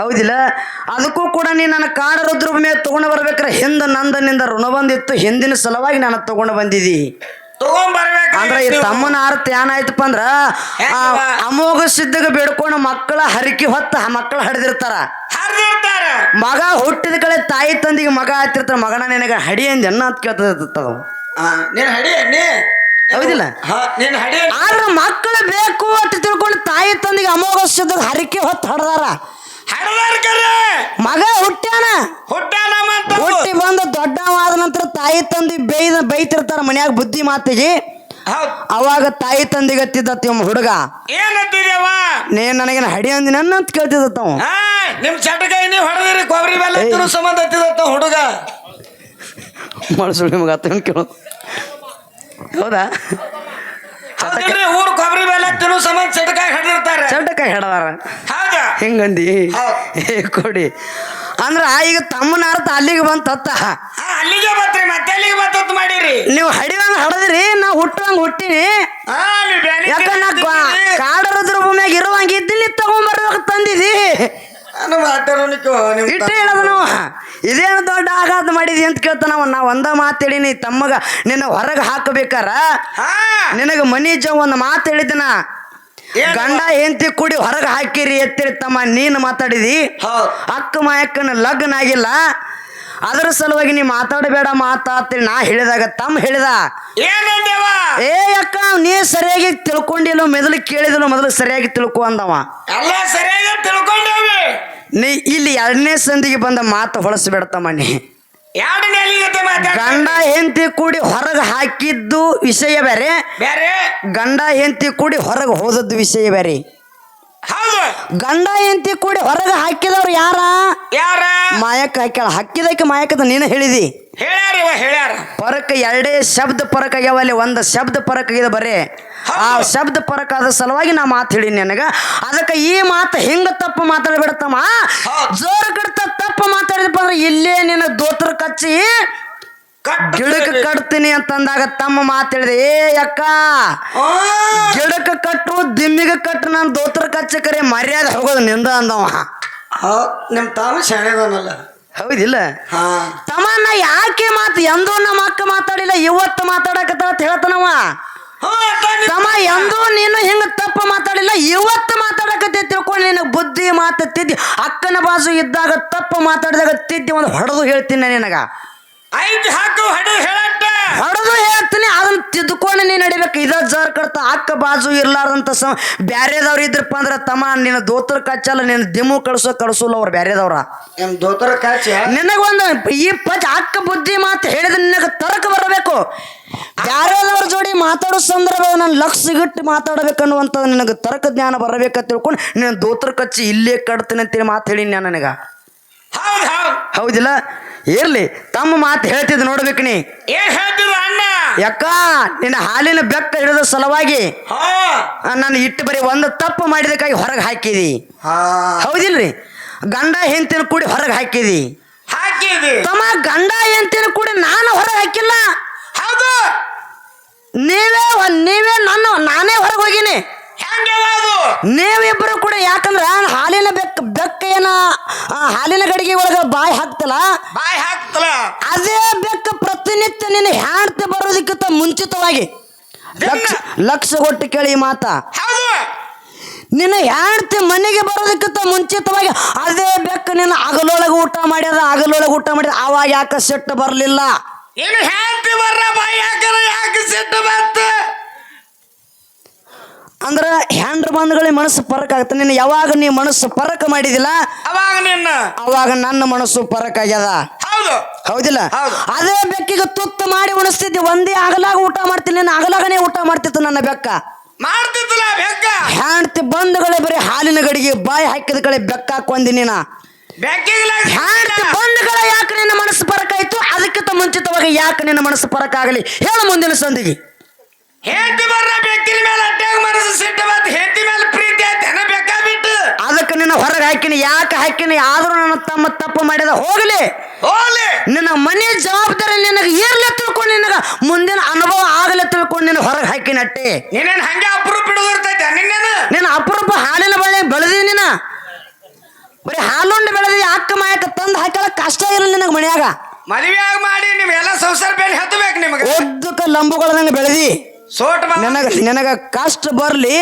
ಹೌದಿಲ್ಲ? ಅದಕ್ಕೂ ಕೂಡ ನೀ ನನ್ನ ಕಾಡ ರುದ್ರ ಮೇಲೆ ತಗೊಂಡು ಬರ್ಬೇಕ್ರೆ. ಹಿಂದ ನಂದನಿಂದ ಋಣ ಬಂದಿತ್ತು. ಹಿಂದಿನ ಸಲುವಾಗಿ ನಾನು ತಗೊಂಡು ಬಂದಿದ್ದಿ ಅಂದ್ರೆ ಈ ತಮ್ಮನ ಅರ್ಥ ಏನಾಯ್ತಪ್ಪ ಅಂದ್ರ? ಅಮೋಘ ಸಿದ್ಧಗ ಬೇಡ್ಕೊಂಡು ಮಕ್ಕಳ ಹರಿಕೆ ಹೊತ್ತ ಮಕ್ಕಳ ಹಡಿದಿರ್ತಾರ ಹರಿದಿರ್ತಾರ. ಮಗ ಹುಟ್ಟಿದ ಕಡೆ ತಾಯಿ ತಂದಿಗೆ ಮಗ ಆಯ್ತಿರ್ತಾರ. ಮಗನ ನಿನಗೆ ಹಡಿ ಅಂದ ಅಂತ ಕೇಳ್ತದ ಹೌದಿಲ್ಲ? ನೀನ್ ಹಡಿ ಆದ್ರೆ ಮಕ್ಕಳು ಬೇಕು ಅಂತ ತಿಳ್ಕೊಂಡು ತಾಯಿ ತಂದಿಗೆ ಅಮೋಘದ ಹರಕೆ ಹೊತ್ತು ಹಡ್ದಾರ. ಹಡದಾರ ಕರೆ! ಮಗ ಹುಟ್ಟ್ಯಾನ? ಹುಟ್ಟಾನ ನಮ್ಮ ಹುಟ್ಟಿ ಬಂದು ದೊಡ್ಡವಾದ ನಂತರ ತಾಯಿ ತಂದಿ ಬೇಯ್ದ ಬೈತಿರ್ತಾರ ಮನ್ಯಾಗ ಬುದ್ಧಿ ಮಾತಿಗೆ. ಹೌದ್. ಅವಾಗ ತಾಯಿ ತಂದಿಗೆ ಹತ್ತಿದ್ದತ್ತ ಇವ ಹುಡುಗ. ಏನಂತಿದ್ಯವ ನೀ ನನಗೇನು ಹಡಿ ಅಂದಿನ ಅಂತ ಕೇಳ್ತಿದ್ದತ್ತ ಅವ. ಹಾ ನಿಮ್ ಚಟಕಾಯಿ ನೀವು ಹೊಡೆದಿರಿ ಕೊಬ್ಬರಿ ಬೆಲ್ಲ ತಿನ್ನು ಸಂಬಂಧ ಹತ್ತಿದತ್ತ ಹುಡುಗ. ಮಳಸುಳಿ ಮಗ ಅತ್ತ ಕೇಳು ಹೌದಾ? ಊರ್ ಕೊಬ್ಬರಿ ಮೇಲೆ ತಿನ್ನು ಸಂಬಂಧ ಚಟಕಾಯಿ ಹಿಡಿದಿರ್ತಾರೆ. ಚಟಕಾಯಿ ಹಿಡದಾರ? ಹೌದಾ? ಹೆಂಗಂದಿ? ಕೊಡಿ. ಅಂದ್ರ ಈಗ ತಮ್ಮನ ಅರ್ಥ ಅಲ್ಲಿಗೆ ಬಂತ ಅಲ್ಲಿಗೆ ಬತ್ರಿ ಮತ್ತೆ ಅಲ್ಲಿಗೆ ಬತ್ತ ಮಾಡಿರಿ? ನೀವು ಹಡಿವಂಗ ಹಡದ್ರಿ ನಾ ಹುಟ್ಟುವಂಗ ಹುಟ್ಟಿನಿ. ಕಾಡರದ್ರ ಭೂಮಿಯಾಗ ಇರುವಂಗ ಇದ್ದಿಲ್ಲಿ ತಗೊಂಬರ್ಬೇಕು ತಂದಿದಿ. ಇಟ್ಟು ಹೇಳದ ನಾವು. ಇದೇನು ದೊಡ್ಡ ಆಘಾತ ಮಾಡಿದಿ ಅಂತ ಕೇಳ್ತಾನವ ನಾ ಒಂದ ಮಾತೇಳಿ ನೀ ತಮ್ಮಗ ನಿನ್ನ ಹೊರಗೆ ಹಾಕಬೇಕಾರ? ನಿನಗೆ ಮನಿ ಜ ಒಂದು ಮಾತು ಹೇಳಿದ್ದನ ಏನು? ಗಂಡ ಹೆಂಡತಿ ಕೂಡಿ ಹೊರಗೆ ಹಾಕಿರಿ ಎತ್ತಿರಿ ತಮ್ಮ ನೀನು ಮಾತಾಡಿದಿ. ಅಕ್ಕ ಮಾಯಕ್ಕನ ಲಗ್ನ ಆಗಿಲ್ಲ. ಅದರ ಸಲುವಾಗಿ ನೀ ಮಾತಾಡಬೇಡ ಮಾತಾಡ್ತೀನಿ ನಾ ಹೇಳಿದಾಗ ತಮ್ಮ ಹೇಳಿದ. ಏ ಅಕ್ಕ ನೀ ಸರಿಯಾಗಿ ತಿಳ್ಕೊಂಡಿಲ್ಲ ಮೊದಲು ಕೇಳಿದ್ರು ಮೊದಲು ಸರಿಯಾಗಿ ತಿಳ್ಕೊ ಅಂದವ. ಎಲ್ಲ ಸರಿಯಾಗಿ ತಿಳ್ಕೊಂಡೇವಿ. ನೀ ಇಲ್ಲಿ ಎರಡನೇ ಸಂದಿಗೆ ಬಂದ ಮಾತು ಹೊಳಸ್ಬೇಡತಮ್ಮ ನೀ ಎರಡು ನೆಲಿಗತೆ ಮಾತಾಡ ಗಂಡ ಹೆಂಡತಿ ಕೂಡಿ ಹೊರಗೆ ಹಾಕಿದ್ದು ವಿಷಯ ಬೇರೆ. ಬೇರೆ? ಗಂಡ ಹೆಂಡತಿ ಕೂಡಿ ಹೊರಗೆ ಹೋದದ್ದು ವಿಷಯ ಬೇರೆ. ಗಂಡ ಹೆಂಡತಿ ಕೂಡಿ ಹೊರಗೆ ಹಾಕಿದವ್ರು ಯಾರ? ಯಾರ? ಮಾಯಕ್ಕ ಹಾಕ್ಯಾಳ ಹಾಕಿದಕ್ಕೆ ಮಾಯಕ್ಕದ ನೀನು ಹೇಳಿದಿ. ಹೇಳ್ಯಾರ ಇವ ಹೇಳ್ಯಾರ. ಪರಕ ಎರಡೇ ಶಬ್ದ ಪರಕ ಆಗ್ಯಾವ ಅಲ್ಲಿ ಒಂದು ಶಬ್ದ ಪರಕ ಆಗಿದೆ ಬರೇ. ಆ. ಶಬ್ದ ಪರಕ ಆದ ಸಲುವಾಗಿ ನಾ ಮಾತು ಹೇಳಿ ನನಗ. ಅದಕ್ಕೆ ಈ ಮಾತು ಹಿಂಗ ತಪ್ಪು ಮಾತಾಡ್ಬಿಡತ್ತಮ್ಮ. ಜೋರ ಕಡ್ತ ತಪ್ಪು ಮಾತಾಡಿದಪ್ಪ ಅಂದ್ರೆ ಇಲ್ಲೇ ನಿನ್ನ ದೋತ್ರ ಕಚ್ಚಿ ಗಿಡಕ್ ಗಿಡಕ್ಕೆ ಕಟ್ತೀನಿ ಅಂತಂದಾಗ ತಮ್ಮ ಮಾತು ಹೇಳಿದೆ ಏ ಅಕ್ಕ ಗಿಡಕ್ ಗಿಡಕ್ಕೆ ಕಟ್ಟು ದಿಮ್ಮಿಗೆ ಕಟ್ಟು ನಾನು ದೋತ್ರ ಕಚ್ಚಕರೆ ಮರ್ಯಾದೆ ಹೋಗೋದು ನಿಂದ ಅಂದವ. ನಿಮ್ಮ ನಿಮ್ ತಾವು ಶಾಣೆದನಲ್ಲ ಹೌದಿಲ್ಲ? ತಮ್ಮ ನಾ ಯಾಕೆ ಮಾತು ಎಂದೂ ನಮ್ಮ ಅಕ್ಕ ಮಾತಾಡಿಲ್ಲ ಇವತ್ತು ಮಾತಾಡಕತ್ತ ಅಂತ ಹೇಳ್ತಾನವ ತಮ್ಮ ಎಂದೂ ನೀನು ಹಿಂಗ ತಪ್ಪು ಮಾತಾಡಿಲ್ಲ ಇವತ್ತು ಮಾತಾಡಕತ್ತೆ ತಿಳ್ಕೊಂಡು ನಿನಗೆ ಬುದ್ಧಿ ಮಾತು ತಿದ್ದಿ ಅಕ್ಕನ ಬಾಜು ಇದ್ದಾಗ ತಪ್ಪು ಮಾತಾಡಿದಾಗ ತಿದ್ದಿ ಒಂದು ಹೊಡೆದು ಹೇಳ್ತೀನಿ ನಾನು ನಿನಗ. ಐದು ಹಾಕು ಹಡು ಹೇಳಟ್ಟ ಹೊಡೆದು ಹೇಳ್ತೀನಿ ಅದನ್ನ ತಿದ್ದುಕೊಂಡು ನೀನು ನಡಿಬೇಕು. ಇದ ಜರ್ ಕಡ್ತ ಅಕ್ಕ ಬಾಜು ಇರ್ಲಾರ್ದಂತ ಸ ಬ್ಯಾರೆದವ್ರು ಇದ್ರಪ್ಪ ಅಂದ್ರೆ ತಮ್ಮ ನಿನ್ನ ದೋತ್ರ ಕಚ್ಚಲ್ಲ ನಿನ್ನ ದಿಮ್ಮು ಕಳ್ಸೋ ಕಳ್ಸೋಲ್ಲ ಅವ್ರು ಬ್ಯಾರೆದವ್ರ. ನಿಮ್ ದೋತರ ನಿನಗ ನಿನಗೊಂದು ಈ ಪಚ್ ಅಕ್ಕ ಬುದ್ಧಿ ಮಾತು ಹೇಳಿದ ನಿನಗೆ ತರಕ ಬರಬೇಕು. ಬ್ಯಾರೆದವ್ರ ಜೋಡಿ ಮಾತಾಡೋ ಸಂದರ್ಭ ನಾನು ಲಕ್ಷಗಿಟ್ಟು ಮಾತಾಡಬೇಕನ್ನುವಂಥದ್ದು ನಿನಗೆ ತರ್ಕ ಜ್ಞಾನ ಬರಬೇಕಂತ ತಿಳ್ಕೊಂಡು ನಿನ್ನ ದೋತ್ರ ಕಚ್ಚಿ ಇಲ್ಲೇ ಕಟ್ತೀನಿ ಅಂತೇಳಿ ಮಾತು ಹೇಳಿ ನಾನು ನನಗೆ. ಹೌದ್ ಹೌದು. ಹೌದಿಲ್ಲ? ಇರ್ಲಿ. ತಮ್ಮ ಮಾತು ಹೇಳ್ತಿದ್ ನೋಡ್ಬೇಕು ನೀ. ಏನ್ ಹೇಳ್ತಿದ್ರು ಅಣ್ಣ? ಯಾಕ ನಿನ್ನ ಹಾಲಿನ ಬೆಕ್ಕ ಹಿಡಿದ ಸಲುವಾಗಿ ಹಾ. ನಾನು ಇಟ್ಟು ಬರೀ ಒಂದು ತಪ್ಪು ಮಾಡಿದಕ್ಕಾಗಿ ಹೊರಗೆ ಹಾಕಿದಿ. ಹಾ. ಹೌದಿಲ್ರಿ? ಗಂಡ ಹೆಂತಿನ ಕೂಡಿ ಹೊರಗೆ ಹಾಕಿದಿ. ಹಾಕಿದಿ. ತಮ್ಮ ಗಂಡ ಹೆಂತಿನ ಕೂಡಿ ನಾನು ಹೊರಗೆ ಹಾಕಿಲ್ಲ ಹೌದು ನೀವೇ ಒಂದ್- ನೀವೇ ನನ್ನ ನಾನೇ ಹೊರಗೆ ಹೋಗಿನಿ ಹೆಂಗೆ ಅದು ನೀವಿಬ್ಬರು ಕೂಡ ಯಾಕಂದ್ರ ಹಾಲಿನ ಬೆಕ್ಕ ಬೆಕ್ಕ ಏನ ಆ, ಹಾಲಿನ ಗಡಿಗೆ ಒಳಗೆ ಬಾಯಿ ಹಾಕ್ತಲ್ಲ ಬಾಯಿ ಹಾಕ್ತಲ. ಅದೇ ಬೆಕ್ಕ ಪ್ರತಿನಿತ್ಯ ನಿನ್ನ ಹ್ಯಾಂಡ್ತಿ ಬರೋದಕ್ಕಿಂತ ಮುಂಚಿತವಾಗಿ ಲಕ್ಷ ಲಕ್ಷ ಕೊಟ್ಟು ಕೇಳಿ ಈ ಮಾತ. ಹೌದು. ನಿನ್ನ ಹೆಂಡತಿ ಮನೆಗೆ ಬರೋದಕ್ಕಿಂತ ಮುಂಚಿತವಾಗಿ ಅದೇ ಬೆಕ್ಕ ನಿನ್ನ ಅಗಲೊಳಗೆ ಊಟ ಮಾಡ್ಯದ ಹಗಲೊಳಗೆ ಊಟ ಮಾಡಿದ ಅವಾಗ ಯಾಕೆ ಸೆಟ್ ಬರಲಿಲ್ಲ? ಏನು ಹೆಂಡತಿ ಬರ್ರ ಬಾಯಿ ಹಾಕರ ಯಾಕೆ ಸಿಟ್ಟು ಬಂತು? ಅಂದ್ರೆ ಹ್ಯಾಂಡ್ರ ಬಂಧುಗಳಿಗೆ ಮನಸ್ಸು ಪರಕ್ ಆಗುತ್ತೆ. ನಿನ್ನ ಯಾವಾಗ ನೀ ಮನಸ್ಸು ಪರಕ ಮಾಡಿದಿಲ್ಲ ಅವಾಗ ನಿನ್ನ. ಅವಾಗ ನನ್ನ ಮನಸ್ಸು ಪರಕ್ ಆಗ್ಯದ. ಹೌದು. ಹೌದಿಲ್ಲ? ಅದೇ ಬೆಕ್ಕಿಗೆ ತುತ್ತು ಮಾಡಿ ಉಣಿಸ್ತಿದ್ದೆ ಒಂದೇ ಅಗಲಾಗ ಊಟ ಮಾಡ್ತೀನಿ ನಿನ್ನ ಅಗಲಾಗನೇ ಊಟ ಮಾಡ್ತಿತ್ತು ನನ್ನ ಬೆಕ್ಕ. ಮಾಡ್ತಿದ್ದಲ್ಲ ಬೆಕ್ಕ. ಹ್ಯಾಂಡ್ತಿ ಬಂಧುಗಳೇ ಬರೀ ಹಾಲಿನ ಗಡಿಗೆ ಬಾಯಿ ಹಾಕಿದ ಕಡೆ ಬೆಕ್ಕ ಹಾಕೊಂದಿ ನೀನ. ಬೆಕ್ಕಿಗೆ ಹ್ಯಾಂಡ್ ಬಂದ್ಗಳ ಯಾಕೆ ನಿನ್ನ ಮನಸ್ಸು ಪರಕಾಯ್ತು ಅದಕ್ಕಿಂತ ಮುಂಚಿತವಾಗಿ ಯಾಕೆ ನಿನ್ನ ಮನಸ್ಸು ಪರಕಾಗಲಿ ಹೇಳು ಮುಂದಿನ ಸಂದಿಗೆ. ಹೆಂಡತಿ ಬರ್ರ ಬೆಕ್ಕಿನ ಮೇಲೆ ಅಡ್ಡಾಗ ಮನಸ್ಸು ಸಿಟ್ಟು ಬಂತು ಹೆಂಡತಿ ಮೇಲೆ ಪ್ರೀತಿ ಆಯ್ತು ಹೆಣ ಬೆಕ್ಕ ಬಿಟ್ಟು? ಅದಕ್ಕೆ ನಿನ್ನ ಹೊರಗೆ ಹಾಕಿನಿ ಯಾಕೆ ಹಾಕಿನಿ? ಆದ್ರೂ ನನ್ನ ತಮ್ಮ ತಪ್ಪು ಮಾಡಿದ ಹೋಗಲಿ. ಹೋಗ್ಲಿ. ನಿನ್ನ ಮನೆ ಜವಾಬ್ದಾರಿ ನಿನಗೆ ಇರ್ಲಿ ತಿಳ್ಕೊಂಡು ನಿನಗ ಮುಂದಿನ ಅನುಭವ ಆಗಲಿ ತಿಳ್ಕೊಂಡು ನಿನ್ನ ಹೊರಗೆ ಹಾಕಿನ ಅಟ್ಟೆ. ನೀನೇನ್ ಹಂಗೆ ಅಪರೂಪ ಹಿಡಿದಿರ್ತೈತೆ ನಿನ್ನೇನು? ನಿನ್ನ ಅಪರೂಪ ಹಾಲಿನ ಬಳ್ಳಿ ಬೆಳೆದಿ ನೀನ. ಬರೀ ಹಾಲುಂಡು ಬೆಳೆದಿ ಅಕ್ಕ ಮಾಯಕ ತಂದು ಹಾಕಲ್ಲ ಕಷ್ಟ ಇಲ್ಲ ನಿನಗೆ ಮನ್ಯಾಗ? ಮದುವೆಯಾಗ ಮಾಡಿ ನೀವೆಲ್ಲ ಸಂಸಾರ ಬೇರೆ ಹತ್ತಬೇಕು ನಿಮಗೆ. ಉದ್ದಕ್ಕೆ ಲಂಬುಗಳದಂಗೆ ಬೆಳೆದಿ. ಸೋಟ್ ಬಾ ನಿನಗ ನಿನಗ ಕಷ್ಟ ಬರಲಿ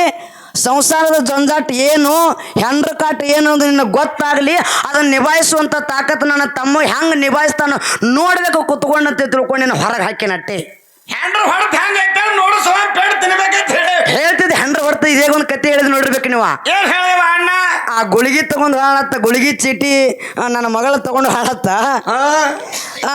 ಸಂಸಾರದ ಜಂಜಾಟ ಏನು ಹೆಂಡ್ರ ಕಾಟ ಏನು ಅಂತ ನಿನಗೆ ಗೊತ್ತಾಗಲಿ ಅದನ್ನ ನಿಭಾಯಿಸುವಂಥ ತಾಕತ್ತು ನನ್ನ ತಮ್ಮ ಹೆಂಗೆ ನಿಭಾಯಿಸ್ತಾನ ನೋಡ್ಬೇಕು ಕುತ್ಕೊಂಡಂತೆ ತಿಳ್ಕೊಂಡು ನೀನು ಹೊರಗೆ ಹಾಕಿನಟ್ಟೆ ನಟ್ಟಿ. ಹೊರಗೆ ಹೆಂಗೆ ನೋಡು ಸೋಮ ಪೇಡ್ ತಿನ್ಬೇಕಂತ ಹೇಳಿ ಹೇಳ್ತಿದ್ದೆ ಹೆಂಡ್ರ ಹೊರ್ತ ಇದೇ ಒಂದು ಕತೆ ಹೇಳಿದ್ ನೋಡಿರ್ಬೇಕು ನೀವು. ಏನ್ ಹೇಳಿವ ಅಣ್ಣ? ಆ ಗುಳಿಗೆ ತಗೊಂಡು ಹಾಳತ್ತ ಗುಳಿಗೆ ಚೀಟಿ ಆ, ನನ್ನ ಮಗಳ ತಗೊಂಡು ಹಾಳತ್ತ ಆ,